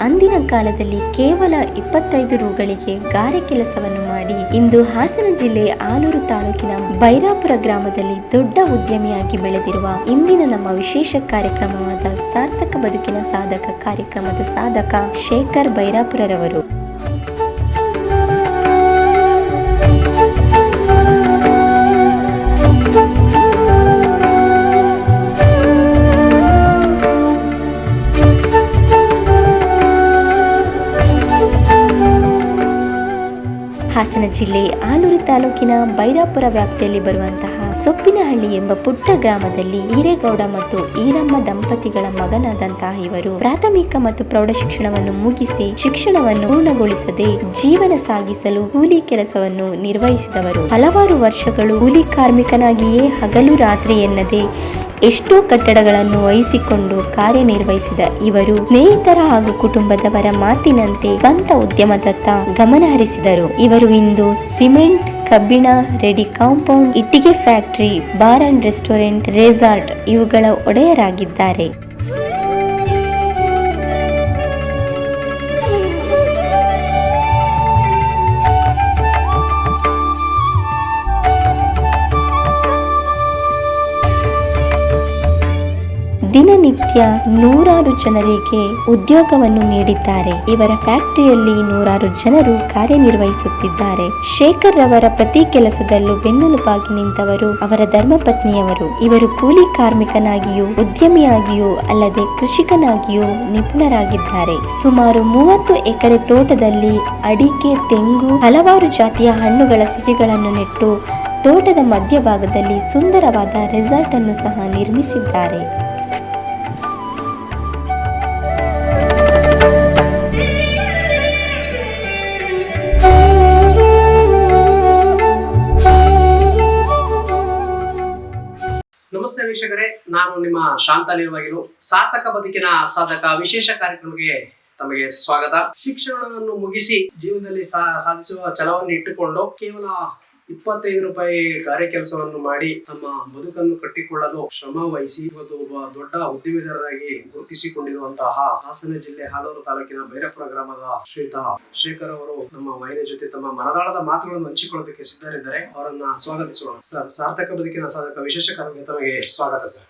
ಅಂದಿನ ಕಾಲದಲ್ಲಿ ಕೇವಲ ಇಪ್ಪತ್ತೈದು ರುಗಳಿಗೆ ಗಾರೆ ಕೆಲಸವನ್ನು ಮಾಡಿ ಇಂದು ಹಾಸನ ಜಿಲ್ಲೆ ಆಲೂರು ತಾಲೂಕಿನ ಬೈರಾಪುರ ಗ್ರಾಮದಲ್ಲಿ ದೊಡ್ಡ ಉದ್ಯಮಿಯಾಗಿ ಬೆಳೆದಿರುವ ಇಂದಿನ ನಮ್ಮ ವಿಶೇಷ ಕಾರ್ಯಕ್ರಮವಾದ ಸಾರ್ಥಕ ಬದುಕಿನ ಸಾಧಕ ಕಾರ್ಯಕ್ರಮದ ಸಾಧಕ ಶೇಖರ್ ಬೈರಾಪುರರವರು. ಹಾಸನ ಜಿಲ್ಲೆ ಆಲೂರು ತಾಲೂಕಿನ ಬೈರಾಪುರ ವ್ಯಾಪ್ತಿಯಲ್ಲಿ ಬರುವಂತಹ ಸೊಪ್ಪಿನಹಳ್ಳಿ ಎಂಬ ಪುಟ್ಟ ಗ್ರಾಮದಲ್ಲಿ ಈರೇಗೌಡ ಮತ್ತು ಈರಮ್ಮ ದಂಪತಿಗಳ ಮಗನಾದಂತಹ ಇವರು ಪ್ರಾಥಮಿಕ ಮತ್ತು ಪ್ರೌಢ ಶಿಕ್ಷಣವನ್ನು ಮುಗಿಸಿ ಶಿಕ್ಷಣವನ್ನು ಪೂರ್ಣಗೊಳಿಸದೆ ಜೀವನ ಸಾಗಿಸಲು ಕೂಲಿ ಕೆಲಸವನ್ನು ನಿರ್ವಹಿಸಿದವರು. ಹಲವಾರು ವರ್ಷಗಳು ಕೂಲಿ ಕಾರ್ಮಿಕನಾಗಿಯೇ ಹಗಲು ರಾತ್ರಿ ಎನ್ನದೆ ಎಷ್ಟೋ ಕಟ್ಟಡಗಳನ್ನು ವಹಿಸಿಕೊಂಡು ಕಾರ್ಯನಿರ್ವಹಿಸಿದ ಇವರು ಸ್ನೇಹಿತರ ಹಾಗೂ ಕುಟುಂಬದವರ ಮಾತಿನಂತೆ ಸ್ವಂತ ಉದ್ಯಮದತ್ತ ಗಮನ ಹರಿಸಿದರು. ಇವರು ಇಂದು ಸಿಮೆಂಟ್, ಕಬ್ಬಿಣ, ರೆಡಿ ಕಾಂಪೌಂಡ್, ಇಟ್ಟಿಗೆ factory, bar and restaurant, resort ಇವುಗಳ ಒಡೆಯರಾಗಿದ್ದಾರೆ. ದಿನನಿತ್ಯ ನೂರಾರು ಜನರಿಗೆ ಉದ್ಯೋಗವನ್ನು ನೀಡಿದ್ದಾರೆ. ಇವರ ಫ್ಯಾಕ್ಟರಿಯಲ್ಲಿ ನೂರಾರು ಜನರು ಕಾರ್ಯನಿರ್ವಹಿಸುತ್ತಿದ್ದಾರೆ. ಶೇಖರ್ ರವರ ಪ್ರತಿ ಕೆಲಸದಲ್ಲೂ ಬೆನ್ನೆಲುಬಾಗಿ ನಿಂತವರು ಅವರ ಧರ್ಮಪತ್ನಿಯವರು. ಇವರು ಕೂಲಿ ಕಾರ್ಮಿಕನಾಗಿಯೂ, ಉದ್ಯಮಿಯಾಗಿಯೂ ಅಲ್ಲದೆ ಕೃಷಿಕನಾಗಿಯೂ ನಿಪುಣರಾಗಿದ್ದಾರೆ. ಸುಮಾರು ಮೂವತ್ತು ಎಕರೆ ತೋಟದಲ್ಲಿ ಅಡಿಕೆ, ತೆಂಗು, ಹಲವಾರು ಜಾತಿಯ ಹಣ್ಣುಗಳ ಸಸಿಗಳನ್ನು ನೆಟ್ಟು ತೋಟದ ಮಧ್ಯಭಾಗದಲ್ಲಿ ಸುಂದರವಾದ ರೆಸಾರ್ಟ್ ಅನ್ನು ಸಹ ನಿರ್ಮಿಸಿದ್ದಾರೆ. ವೀಕ್ಷಕರೇ, ನಾನು ನಿಮ್ಮ ಶಾಂತ ನಿರ್ವಾಗಿರು ಸಾಧಕ ಬದುಕಿನ ಸಾಧಕ, ವಿಶೇಷ ಕಾರ್ಯಕ್ರಮಕ್ಕೆ ತಮಗೆ ಸ್ವಾಗತ. ಶಿಕ್ಷಣವನ್ನು ಮುಗಿಸಿ ಜೀವನದಲ್ಲಿ ಸಾಧಿಸುವ ಛಲವನ್ನು ಇಟ್ಟುಕೊಂಡು ಕೇವಲ ಇಪ್ಪತ್ತೈದು ರೂಪಾಯಿ ಕಾರ್ಯ ಕೆಲಸವನ್ನು ಮಾಡಿ ತಮ್ಮ ಬದುಕನ್ನು ಕಟ್ಟಿಕೊಳ್ಳಲು ಶ್ರಮ ವಹಿಸಿ ಇವತ್ತು ಒಬ್ಬ ದೊಡ್ಡ ಉದ್ಯಮಿದಾರರಾಗಿ ಗುರುತಿಸಿಕೊಂಡಿರುವಂತಹ ಹಾಸನ ಜಿಲ್ಲೆ ಹಾಲೂರು ತಾಲೂಕಿನ ಬೈರಪುರ ಗ್ರಾಮದ ಶ್ರೀತ ಶೇಖರ್ ಅವರು ನಮ್ಮ ಮಹಿಳೆ ಜೊತೆ ತಮ್ಮ ಮನದಾಳದ ಮಾತುಗಳನ್ನು ಹಂಚಿಕೊಳ್ಳೋದಕ್ಕೆ ಸಿದ್ಧರಿದ್ದಾರೆ. ಅವರನ್ನ ಸ್ವಾಗತಿಸೋಣ. ಸರ್, ಸಾರ್ಥಕ ಬದುಕಿನ ಸಾಧಕ, ವಿಶೇಷ ಕಾರ್ಯಕ್ಕೆ ತಮಗೆ ಸ್ವಾಗತ ಸರ್.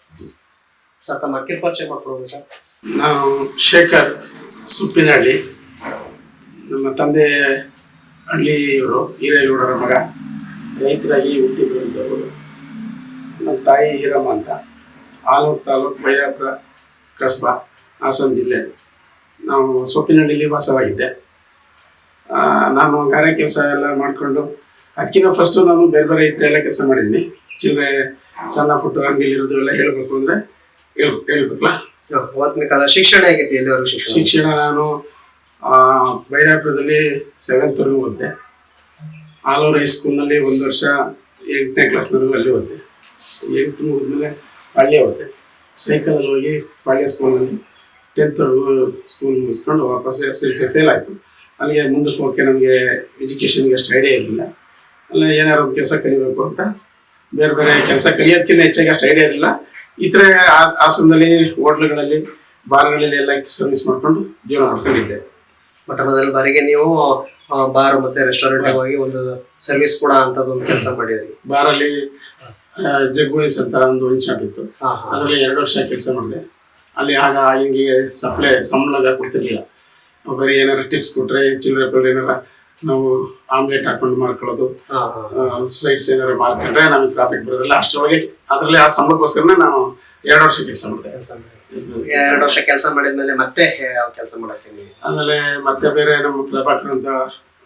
ಸರ್, ತಮ್ಮ ಪರಿಚಯ ಮಾಡ್ಕೊಳ್ಳೋದು ಸರ್. ನಾನು ಶೇಖರ್ ಸುಪ್ಪಿನಹಳ್ಳಿ. ನಮ್ಮ ತಂದೆ ಹಳ್ಳಿಯವರು, ಹಿರೇಗೌಡರ ಮಗ. ರೈತರಾಗಿ ಹುಟ್ಟಿ ಬೆಳೆದವರು ನಮ್ಮ ತಾಯಿ ಹೀರಮ್ಮ ಅಂತ. ಆಲೂರು ತಾಲೂಕು ಬೈರಾಪುರ ಕಸ್ಬಾ ಹಾಸನ ಜಿಲ್ಲೆ. ನಾವು ಸೊಪ್ಪಿನಹಳ್ಳಿಲಿ ವಾಸವಾಗಿದ್ದೆ. ನಾನು ಗಾರೆ ಕೆಲಸ ಎಲ್ಲ ಮಾಡಿಕೊಂಡು ಅದಕ್ಕಿಂತ ಫಸ್ಟು ನಾನು ಬೇರೆ ಬೇರೆ ಇತರ ಎಲ್ಲ ಕೆಲಸ ಮಾಡಿದ್ದೀನಿ. ಚಿಲ್ಲರೆ ಸಣ್ಣ ಪುಟ್ಟ ಅಂಗಡಿಲಿರೋದು ಎಲ್ಲ ಹೇಳಬೇಕು ಅಂದರೆ ಹೇಳ್ ಹೇಳ್ಬೇಕಲ್ಲ? ಅವತ್ತಿನ ಕಾಲ ಶಿಕ್ಷಣ ಹೇಗಿತ್ತು? ಎಲ್ಲಿವರೆಗೂ ಶಿಕ್ಷಣ? ಶಿಕ್ಷಣ ನಾನು ಬೈರಾಪುರದಲ್ಲಿ ಸೆವೆಂತ್ವರೆಗೂ ಓದಿದೆ. ಆಲೂರು ಹೈಸ್ಕೂಲ್ನಲ್ಲಿ ಒಂದು ವರ್ಷ ಎಂಟನೇ ಕ್ಲಾಸ್ನವರೆಗೂ ಅಲ್ಲಿ ಓದಿದೆ. ಎಂಟು ಮುಗಿದ್ಮೇಲೆ ಪಾಳ್ಯ ಓದಿದೆ. ಸೈಕಲಲ್ಲಿ ಹೋಗಿ ಪಾಳ್ಯ ಸ್ಕೂಲ್ನಲ್ಲಿ ಟೆಂತ್ವರೆಗೂ ಸ್ಕೂಲ್ ಮುಗಿಸ್ಕೊಂಡು ವಾಪಸ್ ಎಸ್ ಎಲ್ ಸಿ ಫೇಲ್ ಆಯಿತು. ಅಲ್ಲಿಗೆ ಮುಂದಕ್ಕೆ ಹೋಗೋಕ್ಕೆ ನಮಗೆ ಎಜುಕೇಷನ್ಗೆ ಅಷ್ಟು ಐಡಿಯಾ ಇರಲಿಲ್ಲ. ಅಲ್ಲ ಏನಾದ್ರು ಕೆಲಸ ಕಲಿಬೇಕು ಅಂತ ಬೇರೆ ಬೇರೆ ಕೆಲಸ ಕಲಿಯೋದಕ್ಕಿಂತ ಹೆಚ್ಚಾಗಿ ಅಷ್ಟು ಐಡಿಯಾ ಇರಲಿಲ್ಲ. ಈ ಥರ ಆ- ಹಾಸನದಲ್ಲಿ ಹೋಟ್ಲುಗಳಲ್ಲಿ ಬಾರ್ಗಳಲ್ಲಿ ಎಲ್ಲ ಸರ್ವಿಸ್ ಮಾಡ್ಕೊಂಡು ಜೀವನ ಮಾಡ್ಕೊಂಡಿದ್ದೆ. ಮೊಟ್ಟ ಮೊದಲ ಬಾರಿಗೆ ನೀವು ಬಾರ್ ಮತ್ತೆ ರೆಸ್ಟೋರೆಂಟ್ ಹೋಗಿ ಒಂದು ಸರ್ವಿಸ್ ಕೂಡ ಅಂತದ್ದು ಒಂದು ಕೆಲಸ ಮಾಡಿದ್ರಿ. ಬಾರಲ್ಲಿ ಅಲ್ಲಿ ವೈನ್ಸ್ ಅಂತ ಒಂದು ವೈನ್ ಶಾಪ್ ಇತ್ತು. ಅದರಲ್ಲಿ ಎರಡು ವರ್ಷ ಕೆಲಸ ಮಾಡಿದೆ. ಅಲ್ಲಿ ಆಗ ಹಿಂಗೆ ಸಪ್ಲೈ ಸಂಬಳ ಕೊಡ್ತಿರ್ಲಿಲ್ಲ. ಬರೀ ಏನಾರ ಟಿಪ್ಸ್ ಕೊಟ್ರೆ ಚಿಲ್ಲರೆ ಪಲ್ಲೆ ಏನಾರ ನಾವು ಆಮ್ಲೆಟ್ ಹಾಕೊಂಡು ಮಾಡ್ಕೊಳ್ಳೋದು ಸ್ಲೈಡ್ಸ್ ಏನಾರ ಮಾಡ್ಕೊಂಡ್ರೆ ನಮಗೆ ಪ್ರಾಫಿಟ್ ಬರೋದಿಲ್ಲ. ಅಷ್ಟರೊಳಗೆ ಅದರಲ್ಲಿ ಆ ಸಂಬಳಕ್ಕೋಸ್ಕರನೇ ನಾನು ಎರಡು ವರ್ಷ ಕೆಲಸ ಮಾಡಿದೆ. ಎರಡು ವರ್ಷ ಕೆಲಸ ಮಾಡಿದ್ಮೇಲೆ ಮತ್ತೆ ಕೆಲಸ ಮಾಡಕ್ಕೆ ನೀವು ಆಮೇಲೆ ಮತ್ತೆ ಬೇರೆ ನಮ್ಮ ಪ್ರಭಾಕರ್ ಅಂತ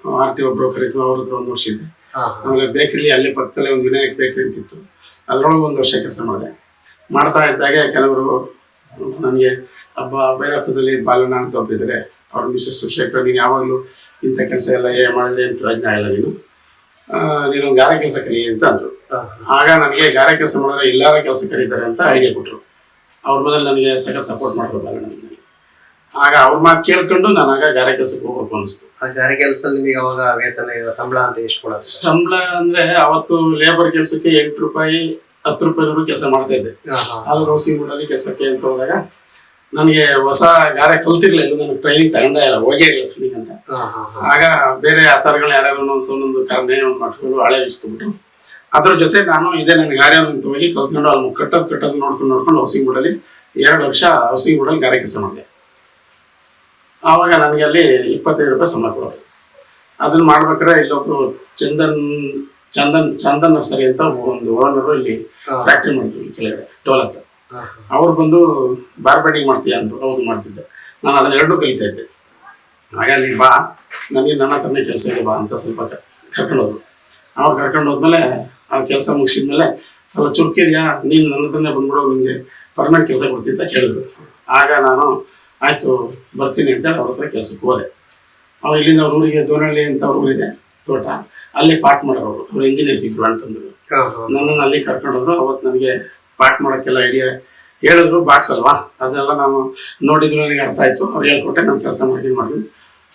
ಆರ್ ಟಿ ಒ ಬ್ರೋಕರ್ ಇದ್ರು ಅವ್ರ ಹತ್ರ ಒಂದು ವರ್ಷ ಇದೆ ಆಮೇಲೆ ಬೇಕರಿ ಅಲ್ಲಿ ಪಕ್ಕದಲ್ಲೇ ಒಂದು ವಿನಾಯಕ್ ಬೇಕರಿ ಅಂತಿತ್ತು. ಅದರೊಳಗೆ ಒಂದು ವರ್ಷ ಕೆಲಸ ಮಾಡಿದೆ. ಮಾಡ್ತಾ ಇದ್ದಾಗ ಕೆಲವರು ನನಗೆ ಹಬ್ಬ ಭೈರಪ್ಪದಲ್ಲಿ ಬಾಲಣ್ಣ ಅಂತ ಒಬ್ಬಿದ್ರೆ ಅವ್ರ ಮಿಸ್ಸಸ್ ಶೇಖರ್ ನೀನು ಯಾವಾಗಲೂ ಇಂಥ ಕೆಲಸ ಎಲ್ಲ ಏ ಮಾಡಿದ್ರೆ ಅಂತ ಪ್ರಜ್ಞೆ ಇಲ್ಲ ನೀನು. ನೀನು ಗಾರೆ ಕೆಲಸ ಕಲಿ ಅಂತ ಅಂದರು. ಆಗ ನನಗೆ ಗಾರೆ ಕೆಲಸ ಮಾಡಿದ್ರೆ ಎಲ್ಲಾರ ಕೆಲಸ ಕರೀತಾರೆ ಅಂತ ಐಡಿಯಾ ಕೊಟ್ಟರು ಅವ್ರ ಮೊದಲು ನನಗೆ ಸಖತ್ ಸಪೋರ್ಟ್ ಮಾಡ್ಕೊತಾರೆ ನನಗೆ. ಆಗ ಅವ್ರ ಮಾತು ಕೇಳ್ಕೊಂಡು ನಾನು ಆಗ ಗಾರೆ ಕೆಲಸಕ್ಕೆ ಹೋಗ್ಬೇಕು ಅನಿಸ್ತು ಆ ಗಾರೆ ಕೆಲಸದಲ್ಲಿ ನಿಮಗೆ ಅವಾಗ ವೇತನ ಸಂಬಳ ಅಂತ ಎಷ್ಟು ಕೊಡೋದು? ಸಂಬಳ ಅಂದ್ರೆ ಅವತ್ತು ಲೇಬರ್ ಕೆಲಸಕ್ಕೆ ಎಂಟು ರೂಪಾಯಿ ಹತ್ತು ರೂಪಾಯಿನವರು ಕೆಲಸ ಮಾಡ್ತಾ ಇದ್ದೆ. ಅಲ್ಲಿ ಹೌಸಿಂಗ್ ಬೋರ್ಡಲ್ಲಿ ಕೆಲಸಕ್ಕೆ ಅಂತ ಹೋದಾಗ ನನಗೆ ಹೊಸ ಗಾರೆ ಕಲ್ತಿರ್ಲಿಲ್ಲ ನನಗೆ ಟ್ರೈನಿಂಗ್ ತಗೊಂಡೇ ಇಲ್ಲ ಹೋಗೇ ಇಲ್ಲ ಟ್ರೈನಿಂಗ್ ಅಂತ. ಆಗ ಬೇರೆ ಆ ಥರಗಳು ಯಾರ್ಯಾರು ಒಂದೊಂದು ಒಂದೊಂದು ಕಾರಣ ಒಂದು ಮಾಡ್ಕೊಂಡು ಹಳೆ ಇಸ್ಕೊಂಡ್ಬಿಟ್ಟು ಅದ್ರ ಜೊತೆ ನಾನು ಇದೇ ನನ್ನ ಗಾರೆ ಹೋಗಿ ಕಲ್ತ್ಕೊಂಡು ಅಲ್ಲಿ ಕಟ್ಟೋದು ಕಟ್ಟೋದು ನೋಡ್ಕೊಂಡು ನೋಡ್ಕೊಂಡು ಹೌಸಿಂಗ್ ಬೋರ್ಡಲ್ಲಿ ಎರಡು ವರ್ಷ ಹೌಸಿಂಗ್ ಬೋರ್ಡಲ್ಲಿ ಗಾರೆ ಕೆಲಸ ಮಾಡಿದೆ. ಆವಾಗ ನನಗೆ ಅಲ್ಲಿ ಇಪ್ಪತ್ತೈದು ರೂಪಾಯಿ ಸಂಬಳ ಕೊಡೋದು. ಅದನ್ನ ಮಾಡ್ಬೇಕಾದ್ರೆ ಇಲ್ಲೊಬ್ರು ಚಂದನ್ ಚಂದನ್ ಚಂದನ್ ನರ್ಸರಿ ಅಂತ ಒಂದು ಓನರು ಇಲ್ಲಿ. ಫ್ಯಾಕ್ಟ್ರಿ ಮಾಡಿದ್ರು ಕೆಳಗಡೆ ಟೋಲ್ ಹತ್ರ. ಅವ್ರು ಬಂದು ಬಾರ್ ಬೆಡ್ಡಿಂಗ್ ಮಾಡ್ತೀಯ? ಅಂದ್ರು ಹೌದು ಮಾಡ್ತಿದ್ದೆ. ನಾನು ಅದನ್ನ ಎರಡೂ ಕಲಿತಾ ಇದ್ದೆ. ಹಾಗೆ ಅಲ್ಲಿ ಬಾ ನನಗೆ ನನ್ನ ಹತ್ರನೇ ಕೆಲಸ ಇದೆ ಬಾ ಅಂತ ಸ್ವಲ್ಪ ಕರ್ಕೊಂಡು ಹೋದ್ರು ಅವ್ರು ಕರ್ಕೊಂಡು ಹೋದ್ಮೇಲೆ ಆ ಕೆಲಸ ಮುಗಿಸಿದ್ಮೇಲೆ ಸ್ವಲ್ಪ ಚುರುಕಿರಿಯಾ ನೀನು ನನ್ನ ತಂದೆ ಬಂದ್ಬಿಡು ನಿಮಗೆ ಪರ್ಮನೆಂಟ್ ಕೆಲಸ ಕೊಡ್ತೀನಿ ಅಂತ ಕೇಳಿದ್ರು ಆಗ ನಾನು ಆಯ್ತು ಬರ್ತೀನಿ ಅಂತೇಳಿ ಅವ್ರ ಹತ್ರ ಕೆಲಸಕ್ಕೆ ಹೋದೆ. ಅವ್ರು ಇಲ್ಲಿಂದ ಅವ್ರ ಊರಿಗೆ ದೋನಹಳ್ಳಿ ಅಂತ ಅವ್ರ ಊರಿದೆ ತೋಟ. ಅಲ್ಲಿ ಪಾಠ ಮಾಡೋರು ಅವ್ರು. ಇಂಜಿನಿಯರ್ ಇದ್ರು ಅಂತಂದ್ರು ನನ್ನನ್ನು ಅಲ್ಲಿ ಕರ್ಕೊಂಡು ಹೋದ್ರು. ಅವತ್ತು ನನಗೆ ಪಾಠ ಮಾಡೋಕ್ಕೆಲ್ಲ ಐಡಿಯಾ ಹೇಳಿದ್ರು ಬಾಕ್ಸ್ ಅಲ್ವಾ? ಅದೆಲ್ಲ ನಾನು ನೋಡಿದ್ರು ನನಗೆ ಅರ್ಥ ಆಯ್ತು. ಅವ್ರು ಹೇಳ್ಕೊಟ್ಟೆ ನಾನು ಕೆಲಸ ಮಾಡಿ ಮಾಡಿದ್ವಿ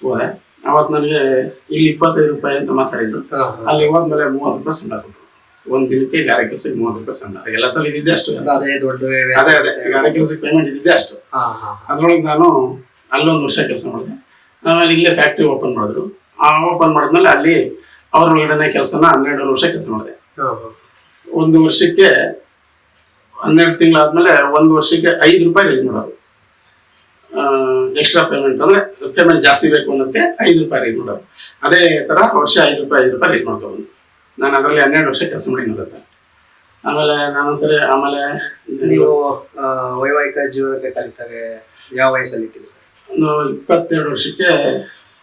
ಹೋದೆ. ಅವತ್ತು ನನಗೆ ಇಲ್ಲಿ ಇಪ್ಪತ್ತೈದು ರೂಪಾಯಿ ಅಂತ ಮಾತಾಡಿದ್ರು. ಅಲ್ಲಿ ಹೋದ್ಮೇಲೆ ಮೂವತ್ತು ರೂಪಾಯಿ ಸಂಬಳ ಕೊಟ್ಟರು. ಒಂದು ದಿನಕ್ಕೆ ಗಾರೆ ಕೆಲಸಕ್ಕೆ ಮೂವತ್ತು ರೂಪಾಯಿ ಸಂಬಳ. ಎಲ್ಲ ತಲೆ ಇದ್ದಿದ್ದೆ ಅಷ್ಟು. ಅದೇ ದೊಡ್ಡ ಅದೇ ಅದೇ. ಗಾರೆ ಕೆಲಸಕ್ಕೆ ಪೇಮೆಂಟ್ ಇದ್ದಿದ್ದೆ ಅಷ್ಟು. ಅದ್ರೊಳಗೆ ನಾನು ಅಲ್ಲೊಂದು ವರ್ಷ ಕೆಲಸ ಮಾಡಿದೆ. ಆಮೇಲೆ ಇಲ್ಲೇ ಫ್ಯಾಕ್ಟ್ರಿ ಓಪನ್ ಮಾಡಿದ್ರು. ಆ ಓಪನ್ ಮಾಡಿದ್ಮೇಲೆ ಅಲ್ಲಿ ಅವ್ರ ಒಳಗಡೆ ಕೆಲಸನ ಹನ್ನೆರಡು ವರ್ಷ ಕೆಲಸ ಮಾಡಿದೆ. ಒಂದು ವರ್ಷಕ್ಕೆ ಹನ್ನೆರಡು ತಿಂಗಳಾದ್ಮೇಲೆ ಒಂದು ವರ್ಷಕ್ಕೆ ಐದು ರೂಪಾಯಿ ರೈಸ್ ಮಾಡೋರು. ಎಕ್ಸ್ಟ್ರಾ ಪೇಮೆಂಟ್ ಅಂದ್ರೆ ಪೇಮೆಂಟ್ ಜಾಸ್ತಿ ಬೇಕು ಅನ್ನೋಕ್ಕೆ ಐದು ರೂಪಾಯಿ ರೈಸ್ ಮಾಡೋರು. ಅದೇ ತರ ವರ್ಷ ಐದು ರೂಪಾಯಿ ಐದು ರೂಪಾಯಿ ರೈಸ್ ಮಾಡ್ಕೊಂಡು ನಾನು ಅದರಲ್ಲಿ ಹನ್ನೆರಡು ವರ್ಷ ಕೆಲಸ ಮಾಡಿ ನೋಡುತ್ತೆ ಆಮೇಲೆ ನಾನೊಂದ್ಸರಿ ಸರಿ ಆಮೇಲೆ ನೀವು ವೈವಾಹಿಕ ಜೀವನಕ್ಕೆ ಕಲಿತಾಗ ಯಾವ ವಯಸ್ಸಲ್ಲಿ ಇಟ್ಟಿರಿ ಸರ್? ಒಂದು ಇಪ್ಪತ್ತೆರಡು ವರ್ಷಕ್ಕೆ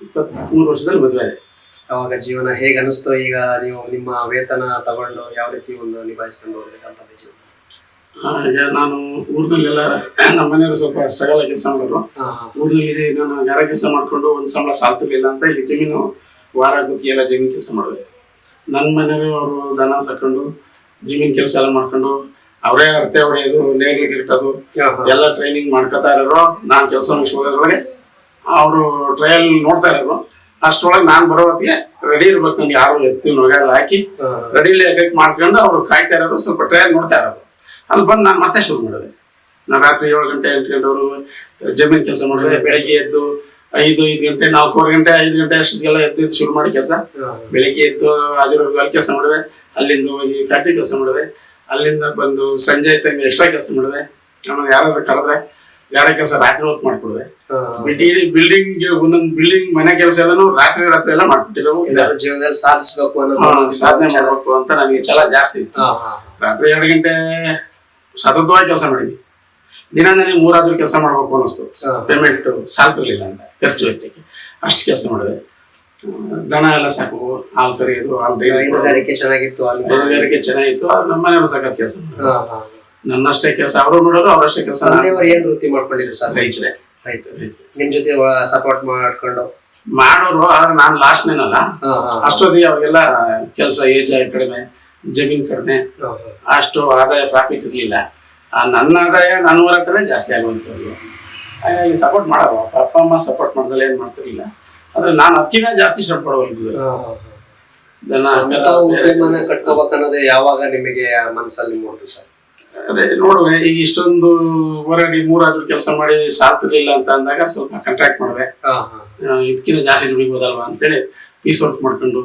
ಇಪ್ಪತ್ತ್ಮೂರು ವರ್ಷದಲ್ಲಿ ಮದುವೆ ಆದೆ ಅವಾಗ ಜೀವನ ಹೇಗೆ ಅನಿಸ್ತು? ಈಗ ನೀವು ನಿಮ್ಮ ವೇತನ ತಗೊಂಡು ಯಾವ ರೀತಿ ಒಂದು ನಿಭಾಯಿಸ್ಕೊಂಡು ಹೋಗ್ಬೇಕಂತ ಜೀವನ ಈಗ ನಾನು ಊರಿನಲ್ಲೆಲ್ಲ ನಮ್ಮ ಮನೆಯವರು ಸ್ವಲ್ಪ ಸ್ಟ್ರಗಲ್ ಕೆಲಸ ಹಾ ಊರಿನಲ್ಲಿ ನಾನು ಯಾರ ಕೆಲಸ ಮಾಡಿಕೊಂಡು ಒಂದು ಸಂಬಳ ಸಾಲ್ತಿರ್ಲಿಲ್ಲ ಅಂತ ಇಲ್ಲಿ ಜಮೀನು ವಾರ ಗುತ್ತಿಗೆ ಎಲ್ಲ ಜಮೀನು ಕೆಲಸ ಮಾಡಿದೆ ನನ್ನ ಮನೆಯವರು ಅವರು ದನ ಸಾಕೊಂಡು ಜಿಮ್ಮಿನ ಕೆಲಸ ಎಲ್ಲ ಮಾಡ್ಕೊಂಡು ಅವರೇ ಅರ್ತೆ ಹೊಡೆಯೋದು ನೇಗ್ಲಿಗೆ ಇಟ್ಟೋದು ಎಲ್ಲ ಟ್ರೈನಿಂಗ್ ಮಾಡ್ಕೊತಾ ಇರೋರು. ನಾನು ಕೆಲಸ ಮುಗಿಸಿ ಹೋಗೋದ್ರೊಳಗೆ ಅವರು ಟ್ರಯಲ್ ನೋಡ್ತಾ ಇರೋರು. ಅಷ್ಟರೊಳಗೆ ನಾನು ಬರೋ ಹೊತ್ತಿಗೆ ರೆಡಿ ಇರ್ಬೇಕು ನಂಗೆ ಯಾರು ಎತ್ತಿ ನೊಗೆಲ್ಲ ಹಾಕಿ ರೆಡಿಲಿ ಎಫೆಕ್ಟ್ ಮಾಡ್ಕೊಂಡು ಅವರು ಕಾಯ್ತಾ ಇರೋರು ಸ್ವಲ್ಪ ಟ್ರಯಲ್ ನೋಡ್ತಾ ಇರೋರು. ಅಲ್ಲಿ ಬಂದು ನಾನು ಮತ್ತೆ ಶುರು ಮಾಡಿದೆ. ನಾನು ರಾತ್ರಿ ಏಳು ಗಂಟೆ ಎಂಟು ಗಂಟೆವರು ಜಮೀನು ಕೆಲಸ ಮಾಡಿದ್ರೆ ಬೆಳಗ್ಗೆ ಎದ್ದು ಐದು ಐದು ಗಂಟೆ ನಾಲ್ಕೂವರೆ ಗಂಟೆ ಐದು ಗಂಟೆ ಅಷ್ಟೊತ್ತಿಗೆಲ್ಲ ಎದ್ದು ಶುರು ಮಾಡಿ ಕೆಲಸ. ಬೆಳಿಗ್ಗೆ ಎದ್ದು ಅದ್ರವರೆಗೂ ಅಲ್ಲಿ ಕೆಲಸ ಮಾಡುವೆ ಅಲ್ಲಿಂದ ಹೋಗಿ ಫ್ಯಾಕ್ಟ್ರಿ ಕೆಲಸ ಮಾಡುವೆ ಅಲ್ಲಿಂದ ಬಂದು ಸಂಜೆ ಟೈಮ್ ಎಕ್ಸ್ಟ್ರಾ ಕೆಲಸ ಮಾಡುವೆ ಆಮೇಲೆ ಯಾರಾದ್ರೂ ಕಳೆದ್ರೆ ಯಾರ ಕೆಲಸ ರಾತ್ರಿ ಹೊತ್ತು ಮಾಡ್ಕೊಡುವೆ. ಇಡೀ ಬಿಲ್ಡಿಂಗ್ ಒಂದೊಂದು ಬಿಲ್ಡಿಂಗ್ ಮನೆ ಕೆಲಸ ಎಲ್ಲಾನು ರಾತ್ರಿ ರಾತ್ರಿ ಎಲ್ಲ ಮಾಡ್ಕೊಟ್ಟಿರೋ ಏನಾದ್ರು ಜೀವನದಲ್ಲಿ ಸಾಧಿಸ್ಬೇಕು ಅನ್ನೋದು ಸಾಧನೆ ಮಾಡಬೇಕು ಅಂತ ನನಗೆ ಛಲ ಜಾಸ್ತಿ ಇತ್ತು. ರಾತ್ರಿ ಎರಡು ಗಂಟೆ ಸತತವಾಗಿ ಕೆಲಸ ಮಾಡಿದ್ವಿ. ದಿನ ನನಗೆ ಮೂರಾದ್ರೂ ಕೆಲಸ ಮಾಡ್ಬೇಕು ಅನ್ನಿಸ್ತು. ಪೇಮೆಂಟ್ ಸಾಲ್ತಿರ್ಲಿಲ್ಲ ಅಂತ ಖರ್ಚು ವೆಚ್ಚಕ್ಕೆ ಅಷ್ಟು ಕೆಲಸ ಮಾಡಿದೆ. ದನ ಎಲ್ಲ ಸಾಕು ಹಾಲು ಕರೆಯೋದು ಹಾಲು ಹೈನುಗಾರಿಕೆ ಚೆನ್ನಾಗಿತ್ತು ಹೈನುಗಾರಿಕೆ ಚೆನ್ನಾಗಿತ್ತು ಅದು ನಮ್ಮ ಮನೆಯವರು ಸಾಕಾದ ಕೆಲಸ ನನ್ನಷ್ಟೇ ಕೆಲಸ ಅವರು ನೋಡೋರು ಅವರಷ್ಟೇ ಕೆಲಸ ಏನ್ ವೃತ್ತಿ ಮಾಡ್ಕೊಂಡಿದ್ರು ಸರ್? ರೈತರೇ. ನಿಮ್ ಜೊತೆ ಸಪೋರ್ಟ್ ಮಾಡ್ಕೊಂಡು? ಮಾಡೋರು ಆದ್ರೆ ನಾನು ಲಾಸ್ಟ್ ನೇನಲ್ಲ ಅಷ್ಟೊತ್ತಿಗೆ ಅವಾಗೆಲ್ಲ ಕೆಲಸ ಏಜ್ ಕಡಿಮೆ ಜಮೀನ್ ಕಡಿಮೆ. ಅಷ್ಟು ಆದಾಯ ಪ್ರಾಫಿಟ್ ಇರಲಿಲ್ಲ. ನನ್ನ ಆದಾಯ ನನ್ನ ಹೋರಾಟನೇ ಜಾಸ್ತಿ ಆಗುವಂಥದ್ದು. ಹಾಗಾಗಿ ಸಪೋರ್ಟ್ ಮಾಡೋದು ಅಪ್ಪ ಅಪ್ಪ ಅಮ್ಮ ಸಪೋರ್ಟ್ ಮಾಡಿದ್ರೆ ಏನು ಮಾಡ್ತಿರ್ಲಿಲ್ಲ. ಆದ್ರೆ ನಾನು ಅದಕ್ಕಿಂತ ಜಾಸ್ತಿ ಶ್ರಮ ಪಡುವಂಥದ್ದು ಹಾ ಹಾ. ದನ ಸ್ವಂತ ಉದ್ಯಮನ ಕಟ್ಕೋಬೇಕು ಯಾವಾಗ ನಿಮಗೆ ಮನಸ್ಸಲ್ಲಿ ಮೂಡ್ತು ಸರ್? ಅದೇ ನೋಡುವ ಈಗ ಇಷ್ಟೊಂದು ಹೋರಾಡಿ ಮೂರಾದ್ರೂ ಕೆಲಸ ಮಾಡಿ ಸಾಕಿರ್ಲಿಲ್ಲ ಅಂತ ಅಂದಾಗ ಸ್ವಲ್ಪ ಕಾಂಟ್ರಾಕ್ಟ್ ಮಾಡಿದೆ ಇದಕ್ಕಿಂತ ಜಾಸ್ತಿ ದುಡಿಬೋದಲ್ವಾ ಅಂತೇಳಿ ಪೀಸ್ ವರ್ಕ್ ಮಾಡ್ಕೊಂಡು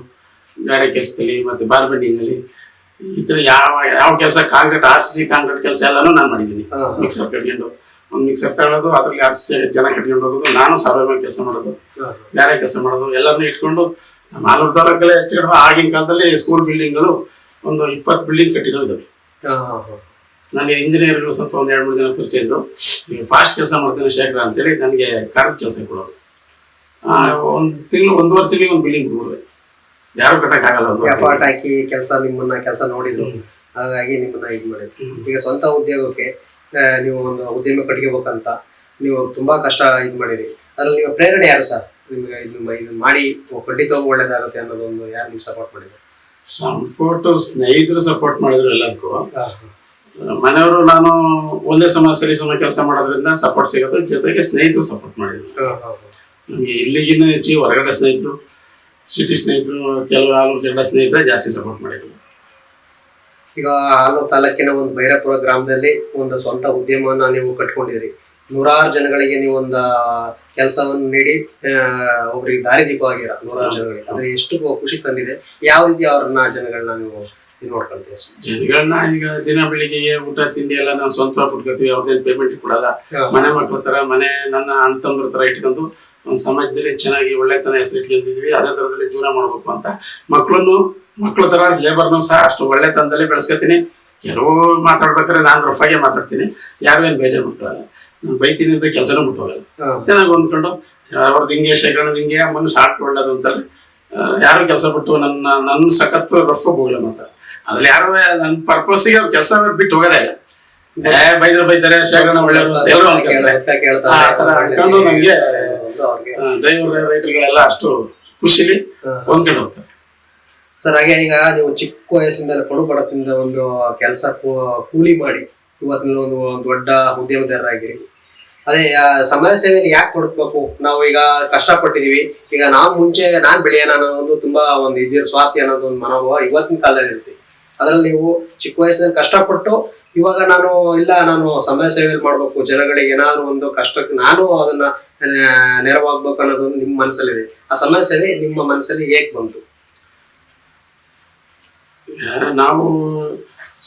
ಗಾರೆ ಕೆಲಸದಲ್ಲಿ ಮತ್ತೆ ಬಾರ್ ಬೆಂಡಿಂಗ್ ಈ ತರ ಯಾವ ಯಾವ ಕೆಲಸ concrete R C C concrete ಕೆಲಸ ಎಲ್ಲಾನು ನಾನು ಮಾಡಿದ್ದೀನಿ. ಮಿಕ್ಸರ್ ಕಟ್ಕೊಂಡು. ಒಂದು ಮಿಕ್ಸರ್ ತಗೊಳ್ಳೋದು ಅದ್ರಲ್ಲಿ ಆರ್ ಸಿ ಜನ ಕಟ್ಕೊಂಡು ಹೋಗೋದು ನಾನು ಸಾವಿರ ಕೆಲಸ ಮಾಡೋದು ಬೇರೆ ಕೆಲಸ ಮಾಡೋದು ಎಲ್ಲರನ್ನೂ ಇಟ್ಕೊಂಡು ಮಾಲೂರು ತಾಲೂಕಲ್ಲೇ ಹೆಚ್ಚು ಕಡಿಮೆ ಆಗಿನ ಕಾಲದಲ್ಲಿ ಸ್ಕೂಲ್ ಬಿಲ್ಡಿಂಗ್ಗಳು ಒಂದು ಇಪ್ಪತ್ತು ಬಿಲ್ಡಿಂಗ್ ಕಟ್ಟಿಗಳಿದ್ದಾವೆ ನನಗೆ ಇಂಜಿನಿಯರ್ಗಳು ಸ್ವಲ್ಪ ಒಂದು ಎರಡು ಮೂರು ಜನ ಪರಿಚಯ ಇದ್ದು ಈಗ ಫಾಸ್ಟ್ ಕೆಲಸ ಮಾಡ್ತೀನಿ ಶೇಖರ ಅಂತೇಳಿ ನನಗೆ ಕಾರ್ಡ್ ಕೆಲಸ ಕೊಡೋದು ಒಂದು ತಿಂಗಳು ಒಂದೂವರೆ ತಿಂಗಳಿಗೆ ಒಂದು ಬಿಲ್ಡಿಂಗ್ ಕೊಡೋದು ಯಾರು ಕಟ್ಟಕ್ಕಾಗಲ್ಲ ಎಫರ್ಟ್ ಹಾಕಿ ಕೆಲಸ ನಿಮ್ಮನ್ನ ಕೆಲಸ ನೋಡಿದ್ರು ಹಾಗಾಗಿ ನಿಮ್ಮನ್ನ ಇದು ಮಾಡಿದ್ರು ಈಗ ಸ್ವಂತ ಉದ್ಯೋಗಕ್ಕೆ ನೀವು ಒಂದು ಉದ್ಯಮ ಕಟ್ಕೋಬೇಕಂತ ನೀವು ತುಂಬಾ ಕಷ್ಟ ಇದು ಮಾಡಿರಿ. ಅದ್ರಲ್ಲಿ ನಿಮ್ಮ ಪ್ರೇರಣೆ ಯಾರು ಸರ್? ನಿಮ್ಗೆ ಇದು ಇದು ಮಾಡಿ ಖಂಡಿತವಾಗಿ ಒಳ್ಳೇದಾಗುತ್ತೆ ಅನ್ನೋದೊಂದು ಯಾರು ನಿಮ್ಗೆ ಸಪೋರ್ಟ್ ಮಾಡಿದ್ರು? ಸಪೋರ್ಟ್ ಸ್ನೇಹಿತರು ಸಪೋರ್ಟ್ ಮಾಡಿದ್ರು ಎಲ್ಲದಕ್ಕೂ. ಮನೆಯವರು ನಾನು ಒಂದೇ ಸಮ ಸರಿ ಸಮ ಕೆಲಸ ಮಾಡೋದ್ರಿಂದ ಸಪೋರ್ಟ್ ಸಿಗೋದು ಜೊತೆಗೆ ಸ್ನೇಹಿತರು ಸಪೋರ್ಟ್ ಮಾಡಿದ್ರು. ನಮಗೆ ಇಲ್ಲಿಗಿನ ಹೆಚ್ಚಿಗೆ ಹೊರಗಡೆ ಸ್ನೇಹಿತರು ಸಿಟಿ ಸ್ನೇಹಿತರು ಕೆಲವು ಆಲೂರು ಜಗಳ ಸ್ನೇಹಿತರೆ ಜಾಸ್ತಿ ಸಪೋರ್ಟ್ ಮಾಡಿದ್ರು. ಈಗ ಆಲೂರು ತಾಲೂಕಿನ ಒಂದು ಭೈರಪುರ ಗ್ರಾಮದಲ್ಲಿ ಒಂದು ಸ್ವಂತ ಉದ್ಯಮವನ್ನ ನೀವು ಕಟ್ಕೊಂಡಿದ್ರಿ ನೂರಾರು ಜನಗಳಿಗೆ ನೀವು ಒಂದು ಕೆಲಸವನ್ನು ನೀಡಿ ಒಬ್ರಿಗೆ ದಾರಿದೀಪವಾಗಿರ ನೂರಾರು ಜನಗಳಿಗೆ ಅಂದ್ರೆ ಎಷ್ಟು ಖುಷಿ ತಂದಿದೆ. ಯಾವ ರೀತಿ ಅವ್ರನ್ನ ಜನಗಳನ್ನ ನೀವು ನೋಡ್ಕೊಳ್ತೀವಿ ಜನಗಳನ್ನ ಈಗ ದಿನ ಬೆಳಿಗ್ಗೆ ಊಟ ತಿಂಡಿ ಎಲ್ಲ ನಾವು ಸ್ವಂತ ಬಿಟ್ಕೋತೀವಿ ಅವ್ರದ್ದೇನು ಪೇಮೆಂಟ್ ಕೊಡಲ್ಲ. ಮನೆ ಮಕ್ಕಳ ತರ ಮನೆ ನನ್ನ ಅಣ್ಣ ತಮ್ಮರ ತರ ಇಟ್ಕೊಂಡು ಒಂದು ಸಮಾಜದಲ್ಲಿ ಚೆನ್ನಾಗಿ ಒಳ್ಳೆತನ ಹೆಸರು ಇಟ್ಕೊಂಡಿದೀವಿ ಅದೇ ತರದಲ್ಲಿ ಜೀವನ ಮಾಡ್ಬೇಕು ಅಂತ. ಮಕ್ಕಳನ್ನು ಮಕ್ಳ ತರ ಲೇಬರ್ನು ಸಹ ಅಷ್ಟು ಒಳ್ಳೆತನದಲ್ಲಿ ಬೆಳೆಸ್ಕೊತೀನಿ. ಕೆಲವು ಮಾತಾಡ್ಬೇಕಾದ್ರೆ ನಾನು ರಫಾಗೆ ಮಾತಾಡ್ತೀನಿ. ಯಾರು ಏನು ಬೇಜಾರು ಮಾಡ್ಕೊಳ್ಳಲ್ಲ ನಾನು ಬೈತೀನಿ ಅಂತ ಕೆಲಸನೂ ಮುಟ್ಟೋಗಲ್ಲ ಚೆನ್ನಾಗಿ ಹೊಂದ್ಕೊಂಡು ಅವ್ರದ್ದು ಹಿಂಗೆ ಶೇಖರಣೆ ಹಿಂಗೆ ಮನುಷ್ಯ ಹಾಟ್ ಒಳ್ಳೇದು ಅಂತಾರೆ ಯಾರು ಕೆಲಸ ಬಿಟ್ಟು ನನ್ನ ನನ್ನ ಸಖತ್ ರಫ್ ಹೋಗಲ್ಲ ಮಾತ್ರ. ಅದ್ರಲ್ಲಿ ಯಾರು ನನ್ನ ಪರ್ಪಸ್ಗೆ ಅವ್ರ ಕೆಲಸ ಬಿಟ್ಟು ಹೋಗೋದೇ ಇಲ್ಲ. ಬೈದ್ರೆ ಬೈತಾರೆ ಶೇಖರಣ ಒಳ್ಳೇದು ಎಲ್ಲರೂ ಆ ನಮ್ಗೆ ಡ್ರೈವರ್ ರೈಟರ್ಗಳೆಲ್ಲ ಅಷ್ಟು ಖುಷಿಲಿ ಹೊಂದ್ಕೊಂಡು ಹೋಗ್ತಾರೆ. ಸರ್ ಹಾಗೆ ಈಗ ನೀವು ಚಿಕ್ಕ ವಯಸ್ಸಿಂದ ಕಡು ಬಡತದಿಂದ ಒಂದು ಕೆಲಸ ಕೂಲಿ ಮಾಡಿ ಇವತ್ತಿನ ಒಂದು ದೊಡ್ಡ ಉದ್ಯಮದಾರರಾಗಿರಿ ಅದೇ ಸಮಾಜ ಸೇವೆಯಲ್ಲಿ ಯಾಕೆ ಕೊಡ್ಬೇಕು? ನಾವು ಈಗ ಕಷ್ಟಪಟ್ಟಿದೀವಿ. ಈಗ ನಾವು ಮುಂಚೆ ನಾನ್ ಬೆಳೆಯೋಣ ಅನ್ನೋ ಒಂದು ತುಂಬಾ ಒಂದು ಇದಿರ ಸ್ವಾರ್ಥಿ ಅನ್ನೋದು ಒಂದು ಮನೋಭಾವ ಇವತ್ತಿನ ಕಾಲದಲ್ಲಿ ಇರುತ್ತೆ. ಅದ್ರಲ್ಲಿ ನೀವು ಚಿಕ್ಕ ವಯಸ್ಸಿನಲ್ಲಿ ಕಷ್ಟಪಟ್ಟು ಇವಾಗ ನಾನು ಇಲ್ಲ ನಾನು ಸಮಾಜ ಸೇವೆ ಮಾಡ್ಬೇಕು ಜನಗಳಿಗೆ ಏನಾದ್ರು ಒಂದು ಕಷ್ಟಕ್ಕೆ ನಾನು ಅದನ್ನ ನೆರವಾಗ್ಬೇಕು ಅನ್ನೋದು ನಿಮ್ಮ ಮನಸ್ಸಲ್ಲಿದೆ ಆ ಸಮಸ್ಯೆನೇ ನಿಮ್ಮ ಮನಸ್ಸಲ್ಲಿ ಹೇಗೆ ಬಂತು? ನಾವು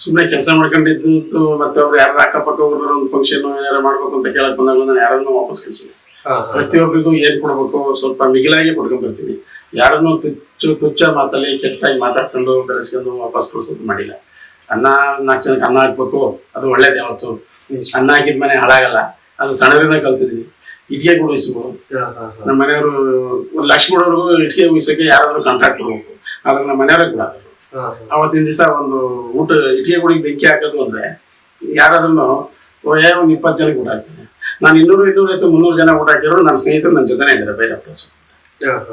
ಸುಮ್ಮನೆ ಕೆಲಸ ಮಾಡ್ಕೊಂಡಿದ್ದು ಮತ್ತೆ ಅವ್ರು ಯಾರು ಅಕ್ಕಪಕ್ಕ ಊರಲ್ಲಿ ಒಂದು ಫಂಕ್ಷನ್ ಏನಾರು ಮಾಡ್ಬೇಕು ಅಂತ ಕೇಳಕ್ ಬಂದಾಗ ನಾನು ಯಾರನ್ನು ವಾಪಸ್ ಕಳ್ಸಿಲ್ಲ. ಪ್ರತಿಯೊಬ್ಬರಿಗೂ ಏನ್ ಕೊಡ್ಬೇಕು ಸ್ವಲ್ಪ ಮಿಗಿಲಾಗಿ ಕೊಡ್ಕೊಂಡ್ ಬರ್ತೀನಿ. ಯಾರನ್ನು ತುಚ್ಚು ತುಚ್ಚ ಮಾತಲ್ಲಿ ಕೆಟ್ಟಾಗಿ ಮಾತಾಡ್ಕೊಂಡು ಬೆಳೆಸ್ಕೊಂಡು ವಾಪಸ್ ಕಳ್ಸೋದು ಮಾಡಿಲ್ಲ. ಅನ್ನ ನಾಲ್ಕು ಜನಕ್ಕೆ ಅನ್ನ ಹಾಕ್ಬೇಕು ಅದು ಒಳ್ಳೇದು ಯಾವತ್ತು. ಅನ್ನ ಹಾಕಿದ ಮನೆ ಹಾಳಾಗಲ್ಲ. ಅದು ಸಣ್ಣದಿಂದ ಕಲ್ತಿದ್ದೀನಿ. ಇಟ್ಟಿಗೆ ಉಳಿಸ್ಬೋದು ನಮ್ಮ ಮನೆಯವರು ಒಂದು ಲಕ್ಷ ಕೊಡೋರ್ಗು ಇಟ್ಟಿಗೆ ಮೀಸಕ್ಕೆ ಯಾರಾದ್ರೂ ಕಾಂಟ್ರಾಕ್ಟ್ ಹೋಗ್ಬೇಕು ಆದ್ರೆ ನಮ್ಮ ಮನೆಯವ್ರ ಕೂಡ. ಅವತ್ತಿನ ದಿವಸ ಒಂದು ಊಟ ಇಟ್ಟಿಗೆ ಗುಡಿಗೆ ಬೆಂಕಿ ಹಾಕೋದು ಅಂದ್ರೆ ಯಾರಾದ್ರೂ ಏ ಒಂದು ಇಪ್ಪತ್ತು ಜನಕ್ಕೆ ಊಟ ಹಾಕ್ತೀನಿ. ನಾನು ಇನ್ನೂರು ಇನ್ನೂರೈವತ್ತು ಮುನ್ನೂರು ಜನ ಊಟ ಹಾಕಿರೋ ನನ್ನ ಸ್ನೇಹಿತರು ನನ್ನ ಜೊತೆನೇ ಇದ್ದಾರೆ ಬೇರೆ ಪ್ಲೇಸ್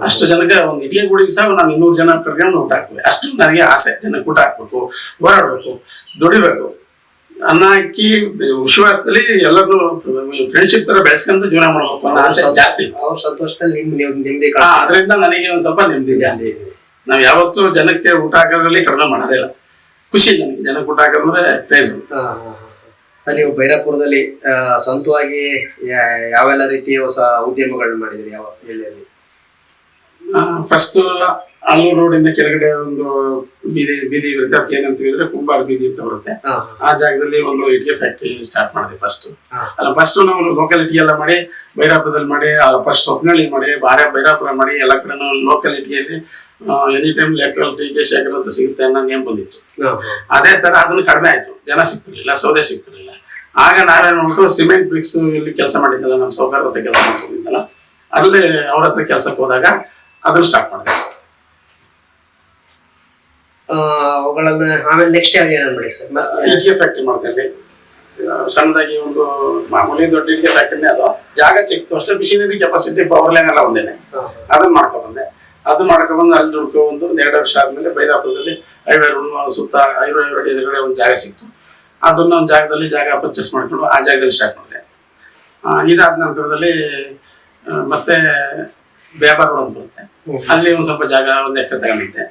ಅಷ್ಟು ಜನಕ್ಕೆ ಒಂದು ಇಟ್ಟಿಗೆ ಗುಡಿಗೆ ಸಹ ನಾನು ಇನ್ನೂರು ಜನ ಕರ್ಕೊಂಡು ಊಟ ಹಾಕ್ಬೇಕು ಅಷ್ಟು ನನಗೆ ಆಸೆ ಜನಕ್ಕೆ ಊಟ ಹಾಕ್ಬೇಕು ಓಡಾಡ್ಬೇಕು ದುಡಿಬೇಕು. ಅನ್ನ ಹಾಕಿ ವಿಶ್ವಾಸದಲ್ಲಿ ಎಲ್ಲರೂ ಫ್ರೆಂಡ್ಶಿಪ್ ತರ ಬೆಳೆಸ್ಕೊಂಡು ಜೀವನ ಮಾಡ್ಬೇಕು ಅನ್ನೋ ಆಸೆ ಜಾಸ್ತಿ ಅವ್ರ ಸಂತೋಷದಲ್ಲಿ ನಿಮ್ ನಿಮ್ಮದೇ ನಿಮ್ದೇ ಅದರಿಂದ ನನಗೆ ಒಂದ್ ಸ್ವಲ್ಪ ನೆಮ್ಮದಿ ಜಾಸ್ತಿ ನಾವ್ ಯಾವತ್ತೂ ಜನಕ್ಕೆ ಊಟ ಹಾಕೋದ್ರಲ್ಲಿ ಕಡಿಮೆ ಮಾಡೋದೇ ಇಲ್ಲ. ಖುಷಿ ನನಗೆ ಜನಕ್ಕೆ ಊಟ ಹಾಕೋದಂದ್ರೆ ಪ್ರೈಸ್ ಸರ್ ನೀವು ಬೈರಾಪುರದಲ್ಲಿ ಆ, ಸ್ವಂತವಾಗಿ ಯಾವೆಲ್ಲ ರೀತಿಯ ಹೊಸ ಉದ್ಯಮಗಳನ್ನ ಮಾಡಿದ್ರಿ? ಯಾವ ಎಲ್ಲಿ ಫಸ್ಟ್ ಆಲೂರು ಇಂದ ಕೆಳಗಡೆ ಒಂದು ಬೀದಿ ಬೀದಿ ಇರುತ್ತೆ ಅದಕ್ಕೆ ಏನಂತೀವಿ ಅಂದ್ರೆ ಕುಂಬಾರ್ ಬೀದಿ ಅಂತ ಬರುತ್ತೆ. ಆ ಜಾಗದಲ್ಲಿ ಒಂದು ಇಟ್ಟಿಗೆ ಫ್ಯಾಕ್ಟ್ರಿ ಸ್ಟಾರ್ಟ್ ಮಾಡಿದೆ ಫಸ್ಟ್ ಅಲ್ಲ ಫಸ್ಟ್ ನಾವು ಲೋಕಾಲಿಟಿ ಎಲ್ಲ ಮಾಡಿ ಬೈರಾಪುರದಲ್ಲಿ ಮಾಡಿ ಫಸ್ಟ್ ಸ್ವಪ್ನಳ್ಳಿ ಮಾಡಿ ಬಾರೆ ಬೈರಾಪುರ ಮಾಡಿ ಎಲ್ಲ ಕಡೆ ಲೋಕಾಲಿಟಿಯಲ್ಲಿ ಎನಿ ಟೈಮ್ ಲೆಕ್ಕಲ್ ಇಟ್ಟಿಗೆ ಶೇಖರ ಅಂತ ಸಿಗುತ್ತೆ ಅನ್ನೋ ನೇಮ್ ಬಂದಿತ್ತು. ಅದೇ ತರ ಅದನ್ನ ಕಡಿಮೆ ಆಯ್ತು. ಜನ ಸಿಗ್ತಿರ್ಲಿಲ್ಲ ಸೌದೆ ಸಿಗ್ತಿರ್ಲಿಲ್ಲ. ಆಗ ನಾವೇನ್ ಮಾಡ್ಬಿಟ್ಟು ಸಿಮೆಂಟ್ ಬ್ರಿಕ್ಸ್ ಇಲ್ಲಿ ಕೆಲಸ ಮಾಡಿದ್ದಲ್ಲ ನಮ್ಮ ಸೌಕರ್ಯ ಕೆಲಸ ಮಾಡ್ಕೊಂಡಿದ್ದಲ್ಲ ಅಲ್ಲಿ ಅವ್ರ ಹತ್ರ ಕೆಲಸಕ್ಕೆ ಹೋದಾಗ ಅದನ್ನು ಸ್ಟಾರ್ಟ್ ಮಾಡಿದೆ ಅವುಗಳನ್ನ ಆಮೇಲೆ ನೆಕ್ಸ್ಟ್ ಯಾವ ಏನೇನು ಮಾಡಿ ಸರ್? ಇಡ್ಲಿ ಫ್ಯಾಕ್ಟ್ರಿ ಮಾಡ್ತೇವೆ ಸಣ್ಣದಾಗಿ ಒಂದು ಮಾಮೂಲಿ ದೊಡ್ಡ ಇಡ್ಲಿ ಫ್ಯಾಕ್ಟ್ರಿನೇ ಅದು. ಜಾಗ ಚಿಕ್ಕ ಅಷ್ಟೇ ಮಿಷಿನರಿ ಕೆಪಾಸಿಟಿ ಪವರ್ ಲೈನ್ ಎಲ್ಲ ಒಂದೇನೆ. ಅದನ್ನ ಮಾಡ್ಕೊ ಬಂದೆ. ಅದು ಮಾಡ್ಕೊ ಬಂದು ಅಲ್ಲಿ ದುಡ್ಕೊ ಒಂದು ಎರಡು ವರ್ಷ ಆದ್ಮೇಲೆ ಬೈದಾಪುರದಲ್ಲಿ ಐವೇರು ಸುತ್ತ ಐವತ್ತು ಅಡಿ ಎದುರುಗಡೆ ಒಂದು ಜಾಗ ಸಿಕ್ತು. ಅದನ್ನ ಒಂದು ಜಾಗದಲ್ಲಿ ಜಾಗ ಪರ್ಚೇಸ್ ಮಾಡ್ಕೊಂಡು ಆ ಜಾಗದಲ್ಲಿ ಸ್ಟಾರ್ಟ್ ಮಾಡಿದೆ. ಇದಾದ ನಂತರದಲ್ಲಿ ಮತ್ತೆ ವ್ಯಾಪಾರ ರೋಡ್ ಬರುತ್ತೆ. ಅಲ್ಲಿ ಒಂದು ಸ್ವಲ್ಪ ಜಾಗ ಒಂದು ಎಕರೆ ತಗೊಂಡಿದ್ದೆ.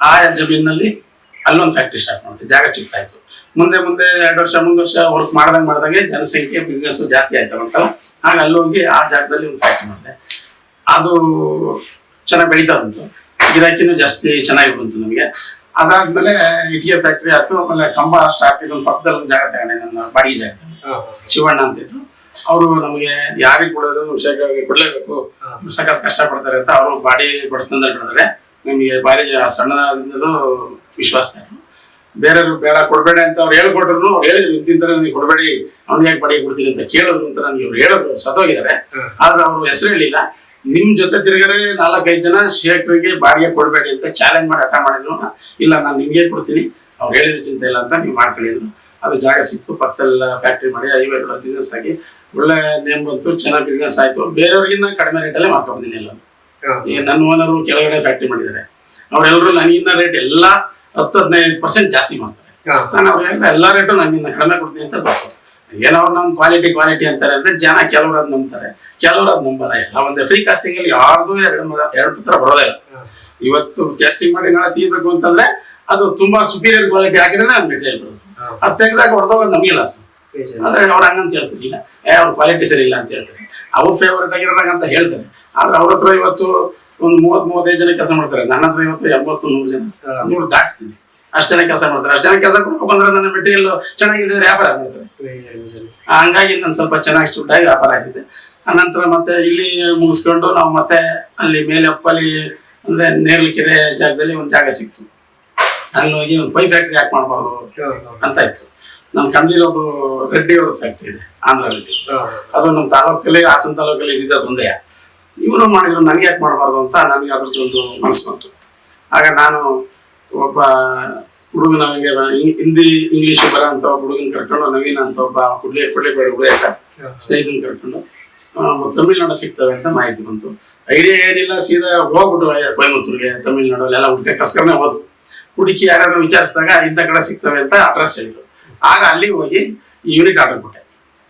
ಆ ಜಮೀನಲ್ಲಿ ಅಲ್ಲೊಂದು ಫ್ಯಾಕ್ಟ್ರಿ ಸ್ಟಾರ್ಟ್ ಮಾಡಿದೆ ಜಾಗ ಚಿಕ್ಕಾಯ್ತು ಮುಂದೆ ಮುಂದೆ ಎರಡು ವರ್ಷ ಮುಂದೆ ವರ್ಷ ವರ್ಕ್ ಮಾಡ್ದಂಗೆ ಮಾಡ್ದಂಗೆ ಜನಸಂಖ್ಯೆ ಬಿಸ್ನೆಸ್ ಜಾಸ್ತಿ ಆಯ್ತು ಅಂತಲ್ಲ ಆಗ ಅಲ್ಲಿ ಹೋಗಿ ಆ ಜಾಗದಲ್ಲಿ ಒಂದು ಫ್ಯಾಕ್ಟ್ರಿ ಮಾಡಿದೆ. ಅದು ಚೆನ್ನಾಗಿ ಬೆಳೀತಾ ಬಂತು. ಗಿರಾಕಿನೂ ಜಾಸ್ತಿ ಚೆನ್ನಾಗಿ ಬಂತು ನಮಗೆ. ಅದಾದ್ಮೇಲೆ ಇಟಿಗೆ ಫ್ಯಾಕ್ಟ್ರಿ ಆಯ್ತು. ಆಮೇಲೆ ಕಂಬ ಸ್ಟಾರ್ಟ್ ಇದೊಂದು ಪಕ್ಕದಲ್ಲಿ ಒಂದು ಜಾಗ ತಗೊಂಡೆ ನನ್ನ ಬಾಡಿಗೆ ಜಾಗ. ಶಿವಣ್ಣ ಅಂತ ಇದ್ರು. ಅವರು ನಮಗೆ ಯಾರಿಗೆ ಕೊಡೋದು ವಿಷಯಗಳಿಗೆ ಕೊಡ್ಲೇಬೇಕು. ಸಖತ್ ಕಷ್ಟ ಪಡ್ತಾರೆ ಅಂತ ಅವರು ಬಾಡಿ ಬಡಿಸ್ತಂದ್ರೆ ಹೇಳಿದ್ರೆ ನಮಗೆ ಭಾರಿ ಸಣ್ಣದಿಂದಲೂ ವಿಶ್ವಾಸ ಬೇರೆಯವರು ಬೇಡ ಕೊಡಬೇಡ ಅಂತ ಅವ್ರು ಹೇಳ್ಕೊಟ್ರು ಅವ್ರು ಹೇಳಿದ್ರು ಇಂತಿಂತರ ನೀವು ಕೊಡಬೇಡಿ ಅವ್ನು ಯಾಕೆ ಬಾಡಿಗೆ ಕೊಡ್ತೀನಿ ಅಂತ ಕೇಳಿದ್ರು ಅಂತ ನನಗೆ ಇವ್ರು ಹೇಳೋದು ಸತೋಗಿದ್ದಾರೆ. ಆದ್ರೆ ಅವ್ರು ಹೆಸರು ಹೇಳಿಲ್ಲ. ನಿಮ್ ಜೊತೆ ತಿರುಗರೆ ನಾಲ್ಕೈದು ಜನ ಶೇಖರಿಗೆ ಬಾಡಿಗೆ ಕೊಡಬೇಡಿ ಅಂತ ಚಾಲೆಂಜ್ ಮಾಡಿ ಹಠ ಮಾಡಿದ್ರು. ಇಲ್ಲ ನಾನು ನಿಮ್ಗೆ ಕೊಡ್ತೀನಿ ಅವ್ರು ಹೇಳಿದ್ರು ಚಿಂತೆ ಇಲ್ಲ ಅಂತ ನೀವು ಮಾಡ್ಕೊಳ್ಳಿದ್ರು. ಅದು ಜಾಗ ಸಿಕ್ತು ಪಕ್ಕದಲ್ಲ ಫ್ಯಾಕ್ಟ್ರಿ ಮಾಡಿ ಐವತ್ತು ಬಿಸ್ನೆಸ್ ಆಗಿ ಒಳ್ಳೆ ನೇಮ್ ಬಂತು ಚೆನ್ನಾಗಿ ಬಿಸ್ನೆಸ್ ಆಯ್ತು. ಬೇರೆಯವ್ರಿಗಿನ್ನ ಕಡಿಮೆ ರೇಟಲ್ಲೇ ಮಾಡ್ಕೊಂಡಿದ್ದೀನಿ ಎಲ್ಲ ನನ್ನ ಓನರು ಕೆಳಗಡೆ ಫ್ಯಾಕ್ಟ್ರಿ ಮಾಡಿದ್ದಾರೆ. ಅವರೆಲ್ಲರೂ ನನಗಿನ್ನ ರೇಟ್ ಎಲ್ಲ ಹತ್ತು ಹದಿನೈದು ಪರ್ಸೆಂಟ್ ಜಾಸ್ತಿ ಮಾಡ್ತಾರೆ. ನಾನು ಅವ್ರಿಗೆಲ್ಲ ಎಲ್ಲ ರೇಟು ನನಗಿನ್ನ ಕಡಿಮೆ ಕೊಡ್ತೀನಿ ಅಂತ ಗೊತ್ತು. ಏನೋ ಅವ್ರು ನಮ್ಮ ಕ್ವಾಲಿಟಿ ಕ್ವಾಲಿಟಿ ಅಂತಾರೆ ಅಂದ್ರೆ ಜನ ಕೆಲವರು ಅದ್ ನಂಬ್ತಾರೆ. ಕೆಲವರು ಅದ್ ನಂಬಲ್ಲ. ಎಲ್ಲ ಒಂದೇ ಫ್ರೀ ಕಾಸ್ಟಿಂಗ್ ಅಲ್ಲಿ ಯಾರ್ದು ಎರಡು ಎರಡು ತರ ಬರೋದೇ ಇಲ್ಲ. ಇವತ್ತು ಕ್ಯಾಸ್ಟಿಂಗ್ ಮಾಡಿ ನಾಳೆ ತೀರ್ಬೇಕು ಅಂತಂದ್ರೆ ಅದು ತುಂಬಾ ಸುಪೀರಿಯರ್ ಕ್ವಾಲಿಟಿ ಹಾಕಿದ್ರೆ ನಾನು ಮೆಟೀರಿಯಲ್ ಬರೋದು. ಅದು ತೆಗೆದಾಗ ಹೊಡೆದೋಗ ನಮಗೆ ಲಾಸ್ ಅಂದ್ರೆ ಅವ್ರು ಹಂಗಂತ ಹೇಳ್ತಿರ್ಲಿಲ್ಲ. ಏ ಅವ್ರ ಕ್ವಾಲಿಟಿ ಸರಿ ಇಲ್ಲ ಅಂತ ಹೇಳ್ತಾರೆ. ಅವ್ರ ಫೇವರೇಟ್ ಆಗಿರೋದಾಗ ಅಂತ ಹೇಳ್ತಾರೆ ಆದ್ರೆ ಅವ್ರ ಹತ್ರ ಇವತ್ತು ಒಂದು ಮೂವತ್ ಮೂವತ್ತೈದು ಜನ ಕೆಲಸ ಮಾಡ್ತಾರೆ. ನನ್ನ ಹತ್ರ ಇವತ್ತು ಎಂಬತ್ತು ನೂರು ಜನ. ನೂರು ದಾಟಿಸ್ತೀನಿ. ಅಷ್ಟು ಜನ ಕೆಲಸ ಮಾಡ್ತಾರೆ. ಅಷ್ಟು ಜನ ಕೆಲಸ ಕೊಡ್ಕೊ ಬಂದ್ರೆ ನನ್ನ ಮೆಟೀರಿಯಲ್ ಚೆನ್ನಾಗಿದ್ರೆ ವ್ಯಾಪಾರ ಮಾಡ್ತಾರೆ ಹಂಗಾಗಿ ನಾನು ಸ್ವಲ್ಪ ಚೆನ್ನಾಗಿ ಸ್ಟುಡ್ಡಾಗಿ ವ್ಯಾಪಾರ ಆಗಿದೆ. ಅನಂತರ ಮತ್ತೆ ಇಲ್ಲಿ ಮುಗಿಸ್ಕೊಂಡು ನಾವು ಮತ್ತೆ ಅಲ್ಲಿ ಮೇಲೆ ಅಪ್ಪಲ್ಲಿ ಅಂದ್ರೆ ನೇರ್ಲಿಕೆರೆ ಜಾಗದಲ್ಲಿ ಒಂದು ಜಾಗ ಸಿಕ್ತು. ಅಲ್ಲಿ ಹೋಗಿ ಒಂದು ಪೈ ಫ್ಯಾಕ್ಟ್ರಿ ಯಾಕೆ ಮಾಡಬಾರ್ದು ಅಂತ ಇತ್ತು. ನಮ್ಮ ಕಂದಿಲೊಬ್ಬರು ರೆಡ್ಡಿ ಅವ್ರ ಫ್ಯಾಕ್ಟ್ರಿ ಇದೆ. ಆಂಧ್ರ ರೆಡ್ಡಿ ಅದು ನಮ್ಮ ತಾಲೂಕಲ್ಲಿ ಹಾಸನ ತಾಲೂಕಲ್ಲಿ ಇದ್ದಿದ್ದ ಒಂದೇ ಇವನು ಮಾಡಿದ್ರು ನನಗೆ ಯಾಕೆ ಮಾಡಬಾರ್ದು ಅಂತ ನನಗೆ ಅದ್ರದ್ದೊಂದು ಮನಸ್ಸು ಬಂತು. ಆಗ ನಾನು ಒಬ್ಬ ಹುಡುಗನ ನನಗೆ ಹಿಂದಿ ಇಂಗ್ಲೀಷ್ ಬರ ಅಂತ ಒಬ್ಬ ಹುಡುಗನ ಕರ್ಕೊಂಡು ನವೀನ್ ಅಂತ ಒಬ್ಬ ಕುಡ್ಲೆ ಬೇಡ ಹುಡುಗ ಸ್ನೇಹಿತನ ಕರ್ಕೊಂಡು ತಮಿಳ್ನಾಡು ಸಿಗ್ತವೆ ಅಂತ ಮಾಹಿತಿ ಬಂತು. ಐಡಿಯಾ ಏನಿಲ್ಲ ಸೀದಾ ಹೋಗ್ಬಿಟ್ಟು ಕೊಯಮತ್ತೂರಿಗೆ ತಮಿಳ್ನಾಡು ಎಲ್ಲ ಹುಡುಕಕ್ಕೋಸ್ಕರನೇ ಹೋದ್ರು ಹುಡುಕಿ ಯಾರು ವಿಚಾರಿಸಿದಾಗ ಇಂಥ ಕಡೆ ಸಿಗ್ತವೆ ಅಂತ ಅಡ್ರೆಸ್ ಹೇಳಿದ್ರು. ಆಗ ಅಲ್ಲಿ ಹೋಗಿ ಯೂನಿಟ್ ಆರ್ಡರ್ ಕೊಟ್ಟೆ.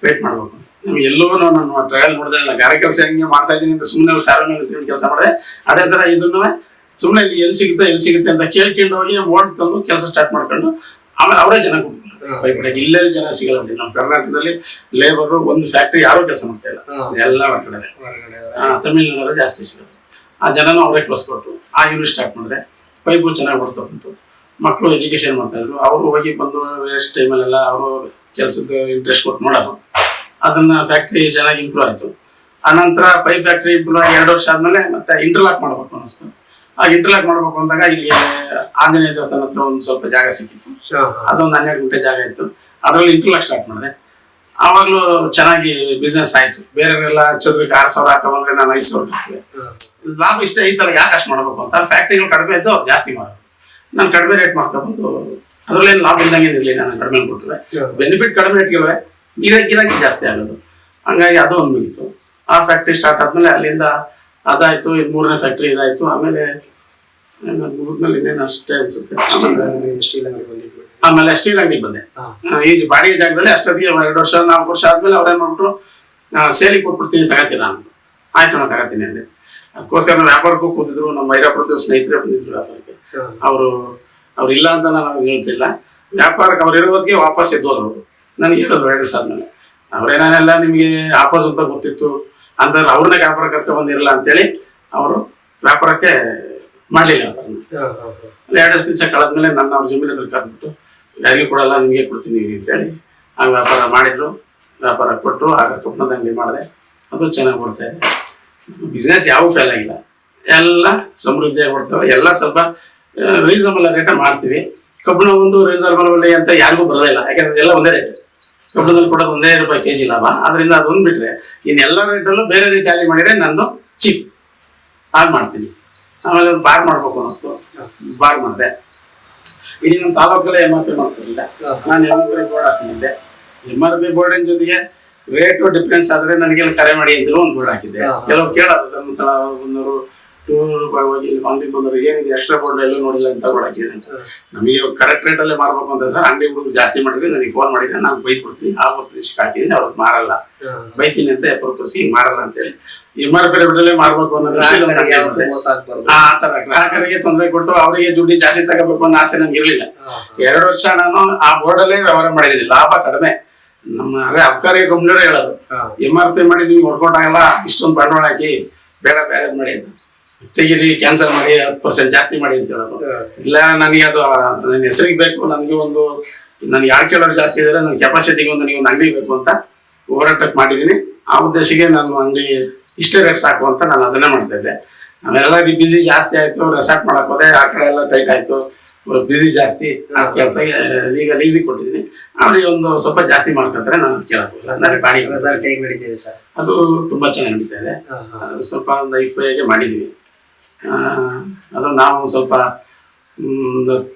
ವೇಟ್ ಮಾಡ್ಬೇಕು. ಅಂತ. ಎಲ್ಲೋ ನಾನು ಟ್ರಯಲ್ ನೋಡಿದೆ ಇಲ್ಲ. ಗಾರೆ ಕೆಲಸ ಹೆಂಗೆ ಮಾಡ್ತಾ ಇದ್ದೀನಿ ಅಂತ ಸುಮ್ಮನೆ ಸಾರ್ವಜನಿಕ ಕೆಲಸ ಮಾಡಿದೆ ಅದೇ ತರ ಇದನ್ನು ಸುಮ್ಮನೆ ಇಲ್ಲಿ ಎಲ್ಲಿ ಸಿಗುತ್ತೆ ಎಲ್ಲಿ ಸಿಗುತ್ತೆ ಅಂತ ಕೇಳ್ಕೊಂಡು ಹೋಗಿ ಓಟ್ ತಂದು ಕೆಲಸ ಸ್ಟಾರ್ಟ್ ಮಾಡ್ಕೊಂಡು ಆಮೇಲೆ ಅವರೇ ಜನ ಕೊಡ್ತಾರೆ ಇಲ್ಲೆಲ್ಲಿ ಇಲ್ಲೇ ಜನ ಸಿಗಲ್ಲ ಬಿಡಿ. ನಮ್ಮ ಕರ್ನಾಟಕದಲ್ಲಿ ಲೇಬರ್ ಒಂದು ಫ್ಯಾಕ್ಟ್ರಿ ಯಾರು ಕೆಲಸ ಮಾಡ್ತಾ ಇಲ್ಲ. ಎಲ್ಲ ಹೊರಗಡೆ. ತಮಿಳ್ನಾಡಲ್ಲಿ ಜಾಸ್ತಿ ಸಿಗುತ್ತೆ. ಆ ಜನನೂ ಅವರೇ ಕಳಿಸ್ಕೊಟ್ಟು ಆ ಯೂನಿಟ್ ಸ್ಟಾರ್ಟ್ ಮಾಡಿದೆ ಪೈಪು ಚೆನ್ನಾಗಿ ಬರ್ತಾ ಬಂತು ಮಕ್ಕಳು ಎಜುಕೇಶನ್ ಮಾಡ್ತಾ ಇದ್ರು. ಅವರು ಹೋಗಿ ಬಂದು ವೇಸ್ಟ್ ಟೈಮಲ್ಲೆಲ್ಲ ಅವರು ಕೆಲಸದ ಇಂಟ್ರೆಸ್ಟ್ ಕೊಟ್ಟು ನೋಡೋದು. ಅದನ್ನ ಫ್ಯಾಕ್ಟ್ರಿ ಚೆನ್ನಾಗಿ ಇಂಪ್ರೂವ್ ಆಯಿತು. ಆನಂತರ ಪೈಪ್ ಫ್ಯಾಕ್ಟ್ರಿ ಇಂಪ್ರೂವ್ ಆಗಿ ಎರಡು ವರ್ಷ ಆದ್ಮೇಲೆ ಮತ್ತೆ ಇಂಟರ್ಲಾಕ್ ಮಾಡ್ಬೇಕು ಅನಿಸ್ತು ಆ ಇಂಟರ್ಲಾಕ್ ಮಾಡ್ಬೇಕು ಅಂದಾಗ ಇಲ್ಲಿ ಆಂಜನೇಯ ದೇವಸ್ಥಾನ ಹತ್ರ ಒಂದು ಸ್ವಲ್ಪ ಜಾಗ ಸಿಕ್ಕಿತ್ತು. ಅದೊಂದು ಹನ್ನೆರಡು ಗುಂಟೆ ಜಾಗ ಇತ್ತು. ಅದರಲ್ಲಿ ಇಂಟರ್ಲಾಕ್ ಸ್ಟಾರ್ಟ್ ಮಾಡಿದೆ. ಆವಾಗಲೂ ಚೆನ್ನಾಗಿ ಬಿಸ್ನೆಸ್ ಆಯ್ತು. ಬೇರೆಯವರೆಲ್ಲ ಚದುರಿಗೆ ಆರು ಸಾವಿರ ಹಾಕೋ ಬಂದ್ರೆ ನಾನು ಐದು ಸಾವಿರ ಹಾಕಿದೆ ಲಾಭ ಇಷ್ಟ ಐತಲ್ಲ ಯಾಕೆ ಅಷ್ಟು ಮಾಡಬೇಕು ಅಂತ. ಫ್ಯಾಕ್ಟ್ರಿಗಳು ಕಡಿಮೆ ಇದ್ದು ಜಾಸ್ತಿ ಮಾಡೋದು ನಾನು ಕಡಿಮೆ ರೇಟ್ ಮಾಡ್ಕೊಬಂದು ಅದ್ರಲ್ಲೇನು ಲಾಭ ಇದ್ದಂಗೆ ಇರಲಿ ನಾನು ಕಡಿಮೆ ಕೊಡ್ತೇವೆ. ಬೆನಿಫಿಟ್ ಕಡಿಮೆ ಇಟ್ಕೊಳ್ಳೆ ಗಿರಾಕಿ ಗಿರಾಕಿ ಜಾಸ್ತಿ ಆಗೋದು. ಹಂಗಾಗಿ ಅದು ಒಂದು ಮುಗಿತು. ಆ ಫ್ಯಾಕ್ಟ್ರಿ ಸ್ಟಾರ್ಟ್ ಆದ್ಮೇಲೆ ಅಲ್ಲಿಂದ ಅದಾಯಿತು ಇದು ಮೂರನೇ ಫ್ಯಾಕ್ಟ್ರಿ ಇದಾಯಿತು. ಆಮೇಲೆ ಮುಗಿದ್ಮೇಲೆ ಇನ್ನೇನು ಅಷ್ಟೇ ಅನ್ಸುತ್ತೆ? ಆಮೇಲೆ- ಸ್ಟೀಲ್ ಅಂಗಡಿ ಬಂದೆ. ಈ ಬಾಡಿಗೆ ಜಾಗದಲ್ಲಿ ಅಷ್ಟೊತ್ತಿಗೆ ಎರಡು ವರ್ಷ ನಾಲ್ಕು ವರ್ಷ ಆದ್ಮೇಲೆ ಅವ್ರೇನ್ ಮಾಡ್ಬಿಟ್ರು ಸೇಲಿಗೆ ಕೊಟ್ಬಿಡ್ತೀನಿ ತಗೋತೀನಿ ನಾನು. ಆಯ್ತು ನಾನು ತಗೋತೀನಿ ಅಂದೆ. ಅದಕ್ಕೋಸ್ಕರ ನಾವು ವ್ಯಾಪಾರಕ್ಕೂ ಕೂತಿದ್ರು ನಮ್ಮ ಮೈರಾಪುರದ ಸ್ನೇಹಿತರೆ ಬಂದಿದ್ರು ವ್ಯಾಪಾರಕ್ಕೆ. ಅವರು ಅವ್ರು ಇಲ್ಲ ಅಂತ ನಾನು ಹೇಳ್ತಿಲ್ಲ. ವ್ಯಾಪಾರಕ್ಕೆ ಅವ್ರು ಇರೋದಕ್ಕೆ ವಾಪಸ್ ಎದ್ದೋದ್ರು ನನಗೆ ಹೇಳಿದ್ರು ಎರಡು ಸರ್ ನನಗೆ. ಅವ್ರೇನೇನೆಲ್ಲ ನಿಮಗೆ ಆಪಸ್ ಅಂತ ಗೊತ್ತಿತ್ತು ಅಂತ ಅವ್ರನ್ನ ವ್ಯಾಪಾರ ಕರ್ಕೊಂಡು ಬಂದಿರಲ್ಲ ಅಂತೇಳಿ ಅವರು ವ್ಯಾಪಾರಕ್ಕೆ ಮಾಡಲಿಲ್ಲ ವ್ಯಾಪಾರನ ಎರಡು ದಿವಸ ಕಳೆದ್ಮೇಲೆ ನನ್ನ ಅವ್ರ ಜಮೀನ ಹತ್ರ ಕರೆದ್ಬಿಟ್ಟು ಯಾರಿಗೂ ಕೊಡಲ್ಲ ನಿಮಗೆ ಕೊಡ್ತೀನಿ ಅಂತೇಳಿ ಆ ವ್ಯಾಪಾರ ಮಾಡಿದ್ರು. ವ್ಯಾಪಾರ ಕೊಟ್ಟರು ಆಗ ಕಬ್ಬಣದ ಅಂಗಡಿ ಮಾಡಿದೆ. ಅದು ಚೆನ್ನಾಗಿ ಬರ್ತಾ ಇದೆ ಬಿಸ್ನೆಸ್ ಯಾವ ಫೇಲ್ ಆಗಿಲ್ಲ. ಎಲ್ಲ ಸಮೃದ್ಧಿಯಾಗಿ ಬರ್ತವೆ. ಎಲ್ಲ ಸ್ವಲ್ಪ ರೀಸನಬಲ್ ರೇಟ್ ಮಾಡ್ತೀವಿ. ಕಬ್ಬಿಣ ಒಂದು ರೀಸನಬಲ್ ಅಂತ ಯಾರಿಗೂ ಬರೋದೇ ಇಲ್ಲ. ಯಾಕಂದ್ರೆ ಎಲ್ಲ ಒಂದೇ ರೇಟ್. ಕಬ್ಬಿಣದಲ್ಲಿ ಕೊಡೋದು ಒಂದೇ ರೂಪಾಯಿ ಕೆಜಿ ಲಾಭ. ಅದರಿಂದ ಅದೊಂದು ಬಿಟ್ರೆ ಇನ್ನೆಲ್ಲ ರೇಟಲ್ಲೂ ಬೇರೆ ರೇಟ್ ಮಾಡಿದರೆ ಮಾಡಿದ್ರೆ ನಂದು ಚೀಪ್ ಆಗ ಮಾಡ್ತೀನಿ. ಆಮೇಲೆ ಒಂದು ಬಾರ್ ಮಾಡ್ಬೇಕು ಅನ್ನಿಸ್ತು. ಬಾರ್ ಮಾಡಿದೆ. ಇಡೀ ನಮ್ಮ ತಾಲೂಕಲ್ಲೇ ಎಂ ಆರ್ ಪಿ ಮಾಡ್ತಿರಲಿಲ್ಲ. ನಾನು ಎಂ ಆರ್ ಪಿ ಬೋರ್ಡ್ ಹಾಕಿದ್ದೆ. ಎಂ ಆರ್ ಪಿ ಬೋರ್ಡಿನ ಜೊತೆಗೆ ರೇಟು ಡಿಫ್ರೆನ್ಸ್ ಆದ್ರೆ ನನಗೆಲ್ಲ ಕರೆ ಮಾಡಿ ಅಂತಲೂ ಒಂದು ಬೋರ್ಡ್ ಹಾಕಿದ್ದೆ. ಕೆಲವು ಕೆಲವ್ರು ಕೇಳೋದು ಧರ್ಮಸ್ಥಳ ಬಂದವರು ಟೂರ್ ರೂಪಾಯಿ ಹೋಗಿ ಅಂಗಡಿ ಬಂದರು ಏನಿದೆ ಎಕ್ಸ್ಟ್ರಾ ಬೋರ್ಡ್ ಎಲ್ಲೂ ನೋಡಿಲ್ಲ ಅಂತ ಕೊಡಕ್ಕೆ ನಮಗೆ ಕರೆಕ್ಟ್ ರೇಟಲ್ಲೇ ಮಾರ್ಬೇಕು ಅಂತ ಸರ್ ಅಂಗಡಿ ಹುಡುಗರು ಜಾಸ್ತಿ ಮಾಡಿದ್ರೆ ನನಗೆ ಫೋನ್ ಮಾಡಿದ್ರೆ ನಾನು ಬೈಕ್ ಕೊಡ್ತೀನಿ ಆ ಪ್ರದೇಶಕ್ಕೆ ಹಾಕಿದ್ದೀನಿ ಅವ್ರಿಗೆ ಮಾರಲ್ಲ. ಬೈತೀನಿ ಅಂತ ಎಪ್ಪತ್ತು ಹಿಂಗ್ ಮಾರಲ್ಲ ಅಂತೇಳಿ ಎಂ ಆರ್ ಪಿ ರೇಟಲ್ಲೇ ಮಾರ್ಬೇಕು ಆ ತರ ಗ್ರಾಹಕರಿಗೆ ತೊಂದರೆ ಕೊಟ್ಟು ಅವರಿಗೆ ದುಡ್ಡು ಜಾಸ್ತಿ ತಗೋಬೇಕು ಅನ್ನೋ ಆಸೆ ನಂಗೆ ಇರಲಿಲ್ಲ. ಎರಡು ವರ್ಷ ನಾನು ಆ ಬೋರ್ಡಲ್ಲೇ ವ್ಯವಹಾರ ಮಾಡಿದ್ದೀನಿ ಲಾಭ ಕಡಿಮೆ. ನಮ್ಮ ಅದೇ ಅಬ್ಕಾರಿ ಕಂಪ್ನಿಯವರು ಹೇಳೋದು ಎಂ ಆರ್ ಪಿ ಮಾಡಿ ಆಗಲ್ಲ ಇಷ್ಟೊಂದು ಬಂಡವಾಳ ಹಾಕಿ ಬೇಡ ಬೇಡ ಮಾಡಿ ಅಂತ. ತೆಗೀರಿ ಕ್ಯಾನ್ಸಲ್ ಮಾಡಿ ಹತ್ತು ಪರ್ಸೆಂಟ್ ಜಾಸ್ತಿ ಮಾಡಿ ಅಂತ ಹೇಳೋದು ಇಲ್ಲ ನನಗೆ ಅದು ನನ್ನ ಹೆಸರಿಗೆ ಬೇಕು ನನಗೆ ಒಂದು ನನಗೆ ಯಾರು ಕೇಳೋರು ಜಾಸ್ತಿ ಇದ್ದಾರೆ ನನ್ನ ಕೆಪಾಸಿಟಿಗೆ ಒಂದು ನನಗೆ ಒಂದು ಅಂಗಡಿ ಬೇಕು ಅಂತ ಹೋರಾಟಕ್ಕೆ ಮಾಡಿದ್ದೀನಿ. ಆ ಉದ್ದೇಶಕ್ಕೆ ನಾನು ಅಂಗಡಿ ಇಷ್ಟೇ ರೇಟ್ ಸಾಕು ಅಂತ ನಾನು ಅದನ್ನೇ ಮಾಡ್ತಾ ಇದ್ದೆ. ಆಮೇಲೆಲ್ಲ ಬಿಸಿ ಜಾಸ್ತಿ ಆಯಿತು ರೆಸಾರ್ಟ್ ಮಾಡಕ್ ಹೋದೆ ಆ ಕಡೆ ಎಲ್ಲ ಟೈಟ್ ಆಯಿತು. ಬಿಸಿ ಜಾಸ್ತಿ ಈಗ ಲೀಸಿಗೆ ಕೊಟ್ಟಿದ್ದೀನಿ. ಅವ್ರಿಗೆ ಒಂದು ಸ್ವಲ್ಪ ಜಾಸ್ತಿ ಮಾಡ್ಕೊಂತಾರೆ ನಾನು ಕೇಳಕ್ ಅದು ತುಂಬಾ ಚೆನ್ನಾಗಿ ನಡೀತಾ ಇದೆ. ಸ್ವಲ್ಪ ಒಂದು ಐಫ್ ಮಾಡಿದ್ದೀವಿ. ಆ, ಅದು ನಾವು ಸ್ವಲ್ಪ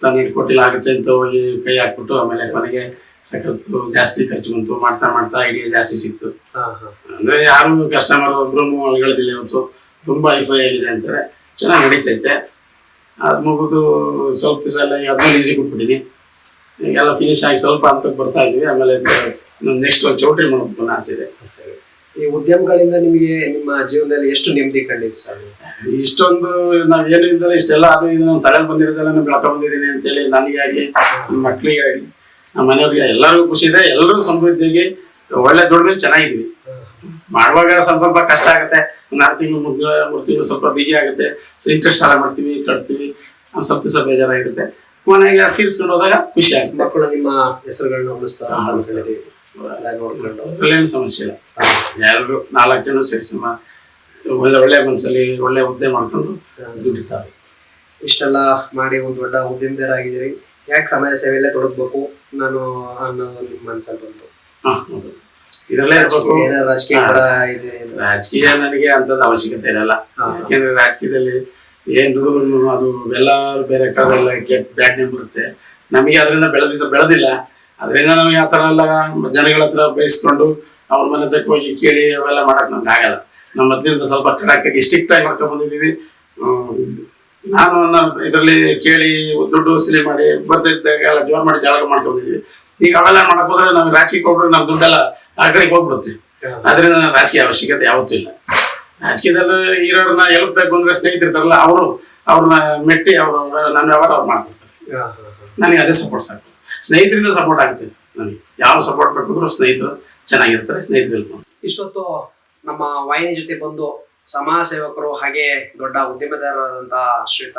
ತನ್ನ ಕೊಟ್ಟಿಲ್ಲ ಆಗುತ್ತೆ ಅಂತ ಹೋಗಿ ಕೈ ಹಾಕ್ಬಿಟ್ಟು ಆಮೇಲೆ ಕೊನೆಗೆ ಸಖತ್ತು ಜಾಸ್ತಿ ಖರ್ಚು ಬಂತು ಮಾಡ್ತಾ ಮಾಡ್ತಾ ಐಡಿಯಾ ಜಾಸ್ತಿ ಸಿಕ್ತು. ಅಂದ್ರೆ ಯಾರು ಕಸ್ಟಮರ್ ಒಬ್ರು ಹೇಳಿದಿಲ್ಲ ಇವತ್ತು ತುಂಬಾ ಐಫೈ ಆಗಿದೆ ಅಂತಾರೆ. ಚೆನ್ನಾಗಿ ನಡೀತೈತೆ. ಅದು ಮುಗಿದು ಸ್ವಲ್ಪ ದಿವಸ ಎಲ್ಲ ಈಗ ಅದನ್ನ ಈಸಿ ಕೊಟ್ಬಿಟ್ಟಿನಿ ಈಗೆಲ್ಲ ಫಿನಿಶ್ ಆಗಿ ಸ್ವಲ್ಪ ಹಂತಕ್ಕೆ ಬರ್ತಾ ಇದೀವಿ ಆಮೇಲೆ ನೆಕ್ಸ್ಟ್ ಒಂದು ಚೌಟ್ರಿ ಮಾಡ್ಬೇಕು ಅನ್ನೋ ಆಸೆ ಇದೆ. ಈ ಉದ್ಯಮಗಳಿಂದ ನಿಮಗೆ ನಿಮ್ಮ ಜೀವನದಲ್ಲಿ ಎಷ್ಟು ನೆಮ್ಮದಿ ಕಂಡಿದೆ ಸರ್? ಇಷ್ಟೊಂದು ನಾವು ಏನು ಇಲ್ದಲ್ಲ ಇಷ್ಟೆಲ್ಲ ಅದು ಇದು ನಮ್ಮ ತಲೆಯಲ್ಲಿ ಬಂದಿರೋದೆಲ್ಲ ನಾನು ಬೆಳಕ ಬಂದಿದ್ದೀನಿ ಅಂತೇಳಿ ನನಗೆ ಆಗಲಿ ನನ್ನ ಮಕ್ಕಳಿಗೆ ಆಗಲಿ ನಮ್ಮ ಮನೆಯವ್ರಿಗೆ ಎಲ್ಲರಿಗೂ ಖುಷಿ ಇದೆ. ಎಲ್ಲರೂ ಸಮೃದ್ಧಿಗೆ ಒಳ್ಳೆ ದುಡಿಮೆ ಚೆನ್ನಾಗಿದ್ವಿ ಮಾಡುವಾಗ ಸ್ವಲ್ಪ ಸ್ವಲ್ಪ ಕಷ್ಟ ಆಗುತ್ತೆ. ಒಂದು ಆರು ತಿಂಗಳು ಮೂರು ತಿಂಗಳು ಮೂರು ತಿಂಗಳು ಸ್ವಲ್ಪ ಬಿಗಿ ಆಗುತ್ತೆ. ಇಂಟ್ರೆಸ್ಟ್ ಸಾಲ ಮಾಡ್ತೀವಿ ಕಟ್ತೀವಿ ಸ್ವಲ್ಪ ದಿವಸ ಬೇಜಾರಾಗಿರುತ್ತೆ. ಮನೆಗೆ ತೀರಿಸ್ಕೊಂಡು ಹೋದಾಗ ಖುಷಿ ಆಗುತ್ತೆ. ಮಕ್ಕಳು ನಿಮ್ಮ ಹೆಸರುಗಳನ್ನ ಉಳಿಸ್ತಾರ ನೋಡ್ಕೊಂಡು ಅದ್ರಲ್ಲೇನು ಸಮಸ್ಯೆ ಇಲ್ಲ. ಎಲ್ಲರೂ ನಾಲ್ಕು ಜನ ಸೇರಿಸಮ್ಮ ಒಳ್ಳೆ ಒಳ್ಳೆ ಮನಸ್ಸಲ್ಲಿ ಒಳ್ಳೆ ಹುದ್ದೆ ಮಾಡ್ಕೊಂಡು ದುಡಿತಾರೆ. ಇಷ್ಟೆಲ್ಲ ಮಾಡಿ ಒಂದು ದೊಡ್ಡ ಉದ್ಯಮದಾರಾಗಿದ್ದೀರಿ ಯಾಕೆ ಸಮಾಜ ಸೇವೆಯಲ್ಲೇ ತೊಡಗಬೇಕು ನಾನು ಅನ್ನೋ ನಿಮ್ಮ ಮನಸ್ಸಲ್ಲಿ ಬಂತು. ಇರ್ಬೇಕು. ರಾಜಕೀಯ ಇದೆ? ರಾಜಕೀಯ ನನಗೆ ಅಂತದ್ ಅವಶ್ಯಕತೆ ಇರಲ್ಲ. ಯಾಕೆಂದ್ರೆ ರಾಜಕೀಯದಲ್ಲಿ ಏನ್ ದುಡಿದ್ರು ಅದು ಎಲ್ಲಾರು ಬೇರೆ ಕಡೆಲ್ಲ ಕೆಟ್ಟ ಬ್ಯಾಡ್ ನೇಮ್ ಬರುತ್ತೆ. ನಮಗೆ ಅದರಿಂದ ಬೆಳೆದಿದ್ದ ಬೆಳೆದಿಲ್ಲ. ಅದರಿಂದ ನಮಗೆ ಆ ಥರ ಎಲ್ಲ ಜನಗಳ ಹತ್ರ ಬಯಸ್ಕೊಂಡು ಅವ್ರ ಮನೆ ಹತ್ರಕ್ಕೆ ಹೋಗಿ ಕೇಳಿ ಅವೆಲ್ಲ ಮಾಡಕ್ ನಮ್ಗೆ ಆಗಲ್ಲ. ನಮ್ಮ ಮಧ್ಯದಿಂದ ಸ್ವಲ್ಪ ಕಡಾಕಾಗಿ ಸ್ಟ್ರಿಕ್ಟ್ ಆಗಿ ಮಾಡ್ಕೊಂಡ್ ಬಂದಿದ್ದೀವಿ. ನಾನು ನನ್ನ ಇದರಲ್ಲಿ ಕೇಳಿ ದುಡ್ಡು ವಸೂಲಿ ಮಾಡಿ ಬರ್ತಿದ್ದಾಗ ಎಲ್ಲ ಜೋರ್ ಮಾಡಿ ಜಾಗ ಮಾಡ್ಕೊಂಡಿದ್ವಿ ಈಗ ಅವೆಲ್ಲ ಮಾಡಕ್ ಹೋದ್ರೆ ನಮ್ಗೆ ರಾಜಕೀಯ ಕೊಟ್ರೆ ನಮ್ಮ ದುಡ್ಡೆಲ್ಲ ಆ ಕಡೆಗೆ ಹೋಗ್ಬಿಡುತ್ತೆ. ಅದರಿಂದ ರಾಜಕೀಯ ಅವಶ್ಯಕತೆ ಯಾವತ್ತೂ ಇಲ್ಲ. ರಾಜಕೀಯದಲ್ಲಿ ಇರೋರನ್ನ ಎಲ್ಪಬೇಕು ಅಂದ್ರೆ ಸ್ನೇಹಿತರಿರ್ತಾರಲ್ಲ ಅವರು ಅವ್ರನ್ನ ಮೆಟ್ಟಿ ಅವರು ನನ್ನ ವ್ಯವಹಾರ ಅವ್ರು ಮಾಡ್ಕೊಡ್ತಾರೆ. ನನಗೆ ಅದೇ ಸಪೋರ್ಟ್ ಸಾಕು. ಸ್ನೇಹಿತರಿಂದ ಸಪೋರ್ಟ್ ಆಗುತ್ತೆ ನನಗೆ ಯಾರು ಸಪೋರ್ಟ್ ಬೇಕಂದ್ರೂ ಸ್ನೇಹಿತರು ಚೆನ್ನಾಗಿರ್ತಾರೆ ಸ್ನೇಹಿತರು. ಇಷ್ಟೊತ್ತು ನಮ್ಮ ವಾಹಿನಿ ಜೊತೆ ಬಂದು ಸಮಾಜ ಸೇವಕರು ಹಾಗೆ ದೊಡ್ಡ ಉದ್ಯಮದಾರರಾದಂತಹ ಶ್ರೀತ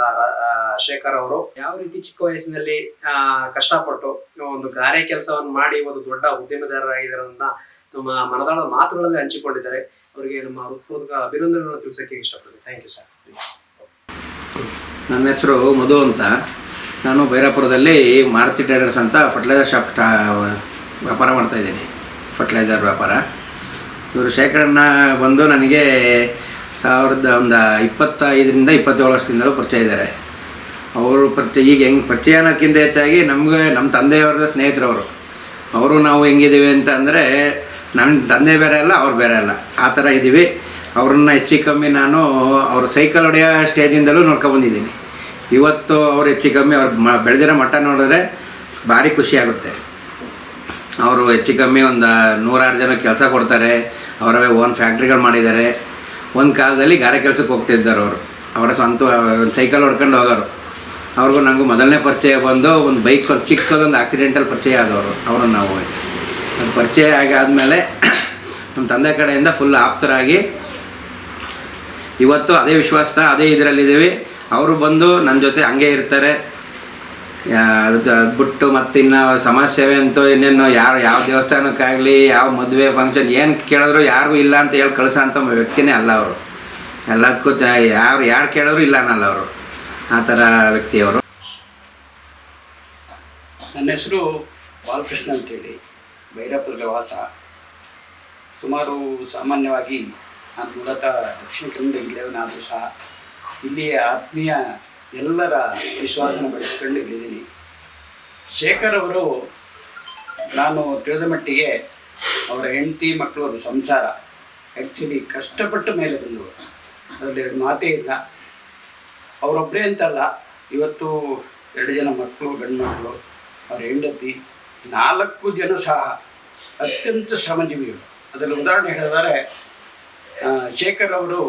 ಶೇಖರ್ ಅವರು ಯಾವ ರೀತಿ ಚಿಕ್ಕ ವಯಸ್ಸಿನಲ್ಲಿ ಆ, ಕಷ್ಟಪಟ್ಟು ಒಂದು ಗಾರೆ ಕೆಲಸವನ್ನು ಮಾಡಿ ಒಂದು ದೊಡ್ಡ ಉದ್ಯಮದಾರರಾಗಿದ್ದಾರನ್ನ ನಮ್ಮ ಮನದಾಳದ ಮಾತುಗಳಲ್ಲಿ ಹಂಚಿಕೊಂಡಿದ್ದಾರೆ. ಅವರಿಗೆ ನಮ್ಮ ಹೃತ್ಪೂರ್ವಕ ಅಭಿನಂದನೆಗಳನ್ನು ತಿಳಿಸಕ್ಕೆ ಇಷ್ಟಪಡ್ತೀನಿ. ಥ್ಯಾಂಕ್ ಯು ಸರ್ ನನ್ನ ಹೆಸರು ಮಧು ಅಂತ. ನಾನು ಭೈರಾಪುರದಲ್ಲಿ ಮಾರುತಿ ಟ್ರೇಡರ್ಸ್ ಅಂತ ಫರ್ಟಿಲೈಸರ್ ಶಾಪ್ ಸ್ಟಾ ವ್ಯಾಪಾರ ಮಾಡ್ತಾಯಿದ್ದೀನಿ ಫರ್ಟಿಲೈಸರ್ ವ್ಯಾಪಾರ. ಇವರು ಶೇಖರಣ್ಣ ಬಂದು ನನಗೆ ಸಾವಿರದ ಒಂದು ಇಪ್ಪತ್ತೈದರಿಂದ ಇಪ್ಪತ್ತೇಳು ವರ್ಷದಿಂದಲೂ ಪರಿಚಯ ಇದ್ದಾರೆ. ಅವರು ಪರಿಚಯ ಈಗ ಹೆಂಗೆ ಪರಿಚಯ ಅನ್ನೋಕ್ಕಿಂತ ಹೆಚ್ಚಾಗಿ ನಮಗೆ ನಮ್ಮ ತಂದೆಯವರ ಸ್ನೇಹಿತರವರು ಅವರು. ನಾವು ಹೆಂಗಿದ್ದೀವಿ ಅಂತ ಅಂದರೆ ನನ್ನ ತಂದೆ ಬೇರೆ ಅಲ್ಲ, ಅವ್ರು ಬೇರೆ ಅಲ್ಲ. ಆ ಥರ ಇದ್ದೀವಿ. ಅವ್ರನ್ನ ಹೆಚ್ಚು ಕಮ್ಮಿ ನಾನು ಅವ್ರ ಸೈಕಲ್ ಹೊಡೆಯೋ ಸ್ಟೇಜಿಂದಲೂ ನೋಡ್ಕೊಬಂದಿದ್ದೀನಿ ಇವತ್ತು ಅವ್ರು ಹೆಚ್ಚು ಕಮ್ಮಿ ಅವ್ರು ಮ ಬೆಳೆದಿರೋ ಮಟ್ಟ ನೋಡಿದ್ರೆ ಭಾರಿ ಖುಷಿ ಆಗುತ್ತೆ. ಅವರು ಹೆಚ್ಚು ಕಮ್ಮಿ ಒಂದು ನೂರಾರು ಜನ ಕೆಲಸ ಕೊಡ್ತಾರೆ, ಅವರವೇ ಓನ್ ಫ್ಯಾಕ್ಟ್ರಿಗಳು ಮಾಡಿದ್ದಾರೆ. ಒಂದು ಕಾಲದಲ್ಲಿ ಗಾರೆ ಕೆಲಸಕ್ಕೆ ಹೋಗ್ತಿದ್ದಾರೆ ಅವರು. ಅವರ ಸ್ವಂತ, ಒಂದು ಸೈಕಲ್ ಹೊಡ್ಕೊಂಡು ಹೋಗೋರು. ಅವ್ರಿಗೂ ನನಗೂ ಮೊದಲನೇ ಪರಿಚಯ ಬಂದು ಒಂದು ಬೈಕ್ ಚಿಕ್ಕದೊಂದು ಆಕ್ಸಿಡೆಂಟಲ್ಲಿ ಪರಿಚಯ ಆದವರು, ಅವರನ್ನು ನಾವು. ಅದು ಪರಿಚಯ ಆಗಿ ಆದಮೇಲೆ ನಮ್ಮ ತಂದೆ ಕಡೆಯಿಂದ ಫುಲ್ ಆಪ್ತರಾಗಿ ಇವತ್ತು ಅದೇ ವಿಶ್ವಾಸ, ಅದೇ ಇದರಲ್ಲಿದ್ದೀವಿ ಅವರು ಬಂದು ನನ್ನ ಜೊತೆ ಹಂಗೆ ಇರ್ತಾರೆ. ಅದು ಅದು ಬಿಟ್ಟು ಮತ್ತಿನ್ನು ಸಮಾಜ ಸೇವೆ ಅಂತೂ ಇನ್ನೇನು ಯಾರು ಯಾವ ದೇವಸ್ಥಾನಕ್ಕಾಗಲಿ, ಯಾವ ಮದುವೆ ಫಂಕ್ಷನ್ ಏನು ಕೇಳಿದ್ರು ಯಾರಿಗೂ ಇಲ್ಲ ಅಂತ ಹೇಳಿ ಕಳಿಸೋ ಅಂತ ವ್ಯಕ್ತಿನೇ ಅಲ್ಲ ಅವರು. ಎಲ್ಲದಕ್ಕೂ ಯಾರು ಯಾರು ಕೇಳಿದ್ರು ಇಲ್ಲ ಅನ್ನಲ್ಲ ಅವರು. ಆ ಥರ ವ್ಯಕ್ತಿಯವರು ನನ್ನ ಹೆಸರು ಬಾಲಕೃಷ್ಣ ಅಂತೇಳಿ. ಭೈರಪುರದ ವಾಸ. ಸುಮಾರು ಸಾಮಾನ್ಯವಾಗಿ ನಾನು ಮೂಲತಃ ದಕ್ಷಿಣ ಕನ್ನಡ ಇಲ್ಲವನಾದರೂ ಸಹ ಇಲ್ಲಿಯ ಆತ್ಮೀಯ ಎಲ್ಲರ ವಿಶ್ವಾಸನ ಬೆಳೆಸ್ಕೊಂಡು ಇಲ್ಲಿದ್ದೀನಿ. ಶೇಖರ್ ಅವರು ನಾನು ತಿಳಿದ ಮಟ್ಟಿಗೆ ಅವರ ಹೆಂಡತಿ ಮಕ್ಕಳು ಅವ್ರ ಸಂಸಾರ. ಆ್ಯಕ್ಚುಲಿ ಕಷ್ಟಪಟ್ಟು ಮೇಲೆ ಬಂದವರು. ಅದರಲ್ಲಿ ಎರಡು ಮಾತೇ ಇಲ್ಲ. ಅವರೊಬ್ಬರೇ ಅಂತಲ್ಲ, ಇವತ್ತು ಎರಡು ಜನ ಮಕ್ಕಳು ಗಂಡು ಮಕ್ಕಳು ಅವರ ಹೆಂಡತಿ, ನಾಲ್ಕು ಜನ ಸಹ ಅತ್ಯಂತ ಶ್ರಮಜೀವಿಗಳು. ಅದರಲ್ಲಿ ಉದಾಹರಣೆ ಹೇಳಿದರೆ ಶೇಖರ್ ಅವರು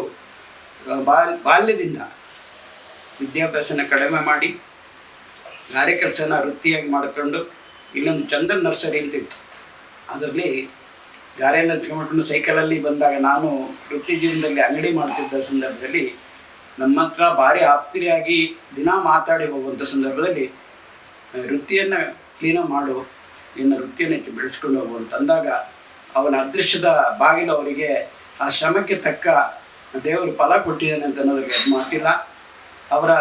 ಬಾಲ್, ಬಾಲ್ಯದಿಂದ ವಿದ್ಯಾಭ್ಯಾಸನ ಕಡಿಮೆ ಮಾಡಿ ಗಾರೆ ಕೆಲಸನ ವೃತ್ತಿಯಾಗಿ ಮಾಡಿಕೊಂಡು ಇಲ್ಲೊಂದು ಚಂದನ್ ನರ್ಸರಿ ಅಂತ ಇತ್ತು. ಅದರಲ್ಲಿ ಗಾರೆ ನರ್ಸ್ಕೊಂಡ್ಬಿಟ್ಟು ಸೈಕಲಲ್ಲಿ ಬಂದಾಗ ನಾನು ವೃತ್ತಿ ಜೀವನದಲ್ಲಿ ಅಂಗಡಿ ಮಾಡ್ತಿದ್ದ ಸಂದರ್ಭದಲ್ಲಿ ನಮ್ಮ ಹತ್ರ ಭಾರಿ ಆಪ್ತಿಯಾಗಿ ದಿನ ಮಾತಾಡಿ ಹೋಗುವಂಥ ಸಂದರ್ಭದಲ್ಲಿ ವೃತ್ತಿಯನ್ನು ಕ್ಲೀನಾಗಿ ಮಾಡು, ನಿನ್ನ ವೃತ್ತಿಯನ್ನು ಹೆಚ್ಚು ಬೆಳೆಸ್ಕೊಂಡು ಹೋಗು ಅಂತ ಅಂದಾಗ ಅವನ ಅದೃಶ್ಯದ ಬಾಗಿಲು ಅವರಿಗೆ ಆ ಶ್ರಮಕ್ಕೆ ತಕ್ಕ ದೇವರು ಫಲ ಕೊಟ್ಟಿದ್ದಾನೆ ಅಂತ ಅನ್ನೋದಕ್ಕೆ ಅದು ಮಾತಿಲ್ಲ. ಅವರ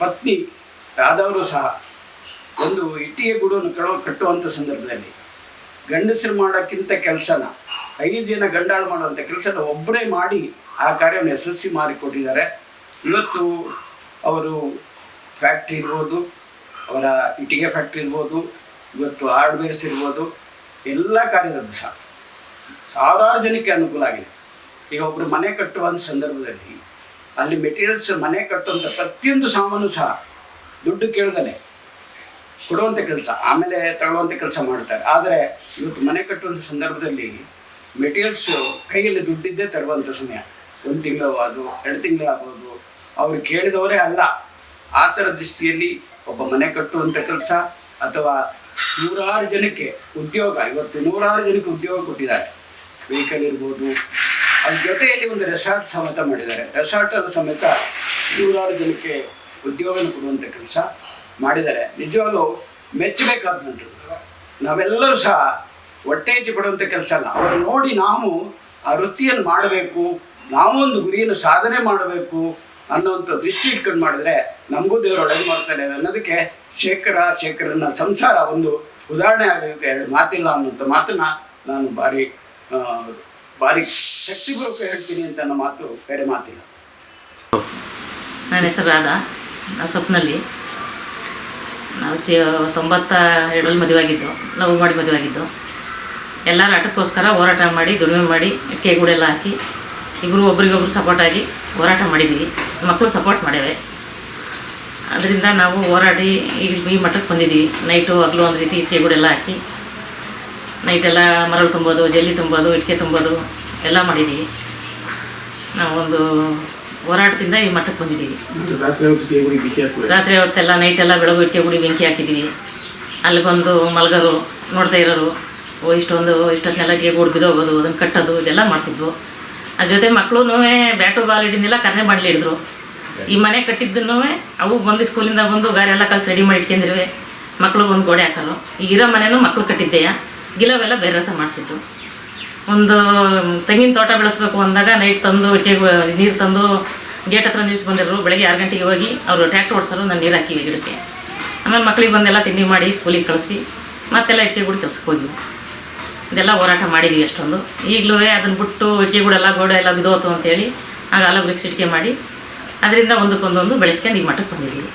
ಪತ್ನಿ ರಾಧವರು ಸಹ ಒಂದು ಇಟ್ಟಿಗೆ ಗೂಡನ್ನು ಕಳ ಕಟ್ಟುವಂಥ ಸಂದರ್ಭದಲ್ಲಿ ಗಂಡಸರು ಮಾಡೋಕ್ಕಿಂತ ಕೆಲಸನ, ಐದು ಜನ ಗಂಡಾಳು ಮಾಡುವಂಥ ಕೆಲಸನ ಒಬ್ಬರೇ ಮಾಡಿ ಆ ಕಾರ್ಯವನ್ನು ಯಶಸ್ವಿ ಮಾಡಿಕೊಟ್ಟಿದ್ದಾರೆ. ಇವತ್ತು ಅವರು ಫ್ಯಾಕ್ಟ್ರಿ ಇರ್ಬೋದು, ಅವರ ಇಟ್ಟಿಗೆ ಫ್ಯಾಕ್ಟ್ರಿ ಇರ್ಬೋದು, ಇವತ್ತು ಹಾರ್ಡ್ವೇರ್ಸ್ ಇರ್ಬೋದು, ಎಲ್ಲ ಕಾರ್ಯದಲ್ಲೂ ಸಹ. ಸಾವಿರಾರು ಜನಕ್ಕೆ ಅನುಕೂಲ ಆಗಿದೆ. ಈಗ ಒಬ್ಬರು ಮನೆ ಕಟ್ಟುವಂಥ ಸಂದರ್ಭದಲ್ಲಿ ಅಲ್ಲಿ ಮೆಟೀರಿಯಲ್ಸ್ ಮನೆ ಕಟ್ಟುವಂಥ ಪ್ರತಿಯೊಂದು ಸಾಮಾನು ಸಹ ದುಡ್ಡು ಕೇಳ್ದಾನೆ ಕೊಡುವಂಥ ಕೆಲಸ, ಆಮೇಲೆ ತಗೊಳ್ಳುವಂಥ ಕೆಲಸ ಮಾಡ್ತಾರೆ. ಆದರೆ ಇವತ್ತು ಮನೆ ಕಟ್ಟುವಂಥ ಸಂದರ್ಭದಲ್ಲಿ ಮೆಟೀರಿಯಲ್ಸ್ ಕೈಯಲ್ಲಿ ದುಡ್ಡಿದ್ದೇ ತರುವಂಥ ಸಮಯ. ಒಂದು ತಿಂಗಳು ಅದು ಎರಡು ತಿಂಗಳು ಆಗ್ಬೋದು. ಅವ್ರು ಕೇಳಿದವರೇ ಅಲ್ಲ. ಆ ಥರ ದೃಷ್ಟಿಯಲ್ಲಿ ಒಬ್ಬ ಮನೆ ಕಟ್ಟುವಂಥ ಕೆಲಸ ಅಥವಾ ನೂರಾರು ಜನಕ್ಕೆ ಉದ್ಯೋಗ, ಇವತ್ತು ನೂರಾರು ಜನಕ್ಕೆ ಉದ್ಯೋಗ ಕೊಟ್ಟಿದ್ದಾರೆ. ವೆಹಿಕಲ್ ಇರ್ಬೋದು ಅದ್ರ ಜೊತೆಯಲ್ಲಿ ಒಂದು ರೆಸಾರ್ಟ್ ಸಮೇತ ಮಾಡಿದ್ದಾರೆ. ರೆಸಾರ್ಟಲ್ಲಿ ಸಮೇತ ನೂರಾರು ಜನಕ್ಕೆ ಉದ್ಯೋಗನ ಕೊಡುವಂಥ ಕೆಲಸ ಮಾಡಿದ್ದಾರೆ. ನಿಜವಾಗ್ಲೂ ಮೆಚ್ಚಬೇಕಾದಂಥದ್ದು. ನಾವೆಲ್ಲರೂ ಸಹ ಹೊಟ್ಟೆ ಹೆಚ್ಚು ಪಡುವಂಥ ಕೆಲಸ ಅಲ್ಲ. ಅವರು ನೋಡಿ ನಾವು ಆ ವೃತ್ತಿಯನ್ನು ಮಾಡಬೇಕು ನಾವು ಒಂದು ಗುರಿಯನ್ನು ಸಾಧನೆ ಮಾಡಬೇಕು ಅನ್ನೋಂಥ ದೃಷ್ಟಿ ಇಟ್ಕೊಂಡು ಮಾಡಿದ್ರೆ ನಮಗೂ ದೇವರು ಒಳಗೆ ಮಾಡ್ತಾರೆ ಅನ್ನೋದಕ್ಕೆ ಶೇಖರ ಶೇಖರನ ಸಂಸಾರ ಒಂದು ಉದಾಹರಣೆ ಆಗಬೇಕು ಮಾತಿಲ್ಲ ಅನ್ನೋಂಥ ಮಾತನ್ನ ನಾನು ಭಾರಿ ಆ, ಶಕ್ತಿಪೂರ್ವಕ ಹೇಳ್ತೀನಿ ಅಂತ ಅನ್ನೋ ಮಾತು ಬೇರೆ ಮಾತಿಲ್ಲ. ನನ್ನ ಹೆಸರು ರಾಧಾ. ನಾವು ಸ್ವಪ್ನಲ್ಲಿ. ನಾವು ಚಿ ತೊಂಬತ್ತ ಎರಡರಲ್ಲಿ ಮದುವೆ ಆಗಿದ್ದು ಲವ್ ಮಾಡಿ ಮದುವೆ ಆಗಿದ್ದು ಎಲ್ಲರ ಆಟಕ್ಕೋಸ್ಕರ ಹೋರಾಟ ಮಾಡಿ, ದುಡಿಮೆ ಮಾಡಿ ಗೂಡೆಲ್ಲ ಹಾಕಿ ಇಬ್ಬರು ಒಬ್ರಿಗೊಬ್ರು ಸಪೋರ್ಟ್ ಆಗಿ ಹೋರಾಟ ಮಾಡಿದ್ದೀವಿ. ಮಕ್ಕಳು ಸಪೋರ್ಟ್ ಮಾಡ್ಯಾವೆ. ಅದರಿಂದ ನಾವು ಹೋರಾಡಿ ಈಗ ಈ ಮಟ್ಟಕ್ಕೆ ಬಂದಿದ್ದೀವಿ. ನೈಟು ಹಗಲು ಒಂದು ರೀತಿ ಇಟ್ಕೆ ಗೂಡೆಲ್ಲ ಹಾಕಿ, ನೈಟೆಲ್ಲ ಮರಳು ತುಂಬೋದು, ಜಲ್ಲಿ ತುಂಬೋದು ಇಟ್ಕೆ ತುಂಬೋದು. ಎಲ್ಲ ಮಾಡಿದ್ದೀವಿ ನಾವೊಂದು ಹೋರಾಟದಿಂದ ಈ ಮಟ್ಟಕ್ಕೆ ಬಂದಿದ್ದೀವಿ ರಾತ್ರಿ ಹೊತ್ತೆಲ್ಲ ನೈಟೆಲ್ಲ ಬೆಳಗ್ಗೆ ಇಟ್ಟಿಗೆ ಗುಡಿ ಬೆಂಕಿ ಹಾಕಿದ್ದೀವಿ ಅಲ್ಲಿ ಬಂದು ಮಲಗೋರು ನೋಡ್ತಾ ಇರೋರು ಓ ಇಷ್ಟೊಂದು ಇಷ್ಟೊತ್ತಿನೆಲ್ಲ ಟೀ ಗೂಡು ಬಿದ್ದೋಗೋದು ಅದನ್ನು ಕಟ್ಟೋದು ಇದೆಲ್ಲ ಮಾಡ್ತಿದ್ವು. ಅದ್ರ ಜೊತೆ ಮಕ್ಕಳು ಬ್ಯಾಟು ಬಾಲ್ ಹಿಡಿದಿಲ್ಲ ಕರ್ನೆ ಬಾಡ್ಲಿ ಹಿಡಿದ್ರು. ಈ ಮನೆ ಕಟ್ಟಿದ್ದನ್ನು ಅವು ಬಂದು ಸ್ಕೂಲಿಂದ ಬಂದು ಗಾರೆ ಎಲ್ಲ ಕಲ್ಸಿ ರೆಡಿ ಮಾಡಿ ಇಟ್ಕೊಂಡಿರುವೆ ಮಕ್ಕಳು ಒಂದು ಗೋಡೆ ಹಾಕೋರು. ಈಗ ಇರೋ ಮನೆನೂ ಮಕ್ಕಳು ಕಟ್ಟಿದ್ದೆಯಾ? ಗಿಲವೆಲ್ಲ ಬೇರೆ ಥರ ಮಾಡಿಸಿದ್ದು. ಒಂದು ತೆಂಗಿನ ತೋಟ ಬೆಳೆಸ್ಬೇಕು ಅಂದಾಗ ನೈಟ್ ತಂದು ಇಟ್ಟಿಗೆ ನೀರು ತಂದು ಗೇಟ್ ಹತ್ರ ನಿಲ್ಲಿಸಿ ಬಂದಿರೋರು, ಬೆಳಗ್ಗೆ ಆರು ಗಂಟೆಗೆ ಹೋಗಿ ಅವರು ಟ್ಯಾಕ್ಟ್ರ್ ಓಡಿಸೋರು, ನಾನು ನೀರು ಹಾಕಿ ಗಿಡಕ್ಕೆ ಆಮೇಲೆ ಮಕ್ಳಿಗೆ ಬಂದೆಲ್ಲ ತಿಂಡಿ ಮಾಡಿ ಸ್ಕೂಲಿಗೆ ಕಳಿಸಿ, ಮತ್ತೆಲ್ಲ ಇಟ್ಟಿಗೆ ಗುಡಿ ಕೆಲಸಕ್ಕೆ ಹೋಗಿವಿ ಇದೆಲ್ಲ ಹೋರಾಟ ಮಾಡಿದ್ವಿ ಅಷ್ಟೊಂದು. ಈಗಲೂ ಅದನ್ನು ಬಿಟ್ಟು ಇಟ್ಕೆ ಗೂಡೆಲ್ಲ, ಗೋಡೆ ಎಲ್ಲ ಬಿದೋತು ಅಂತೇಳಿ, ಆಗ ಅಲ್ಲ ಬ್ರಿಕ್ಸ್ ಇಟ್ಟಿಗೆ ಮಾಡಿ, ಅದರಿಂದ ಒಂದಕ್ಕೊಂದೊಂದು ಬೆಳೆಸ್ಕೊಂಡು ಈ ಮಠಕ್ಕೆ ಬಂದಿದ್ದೀವಿ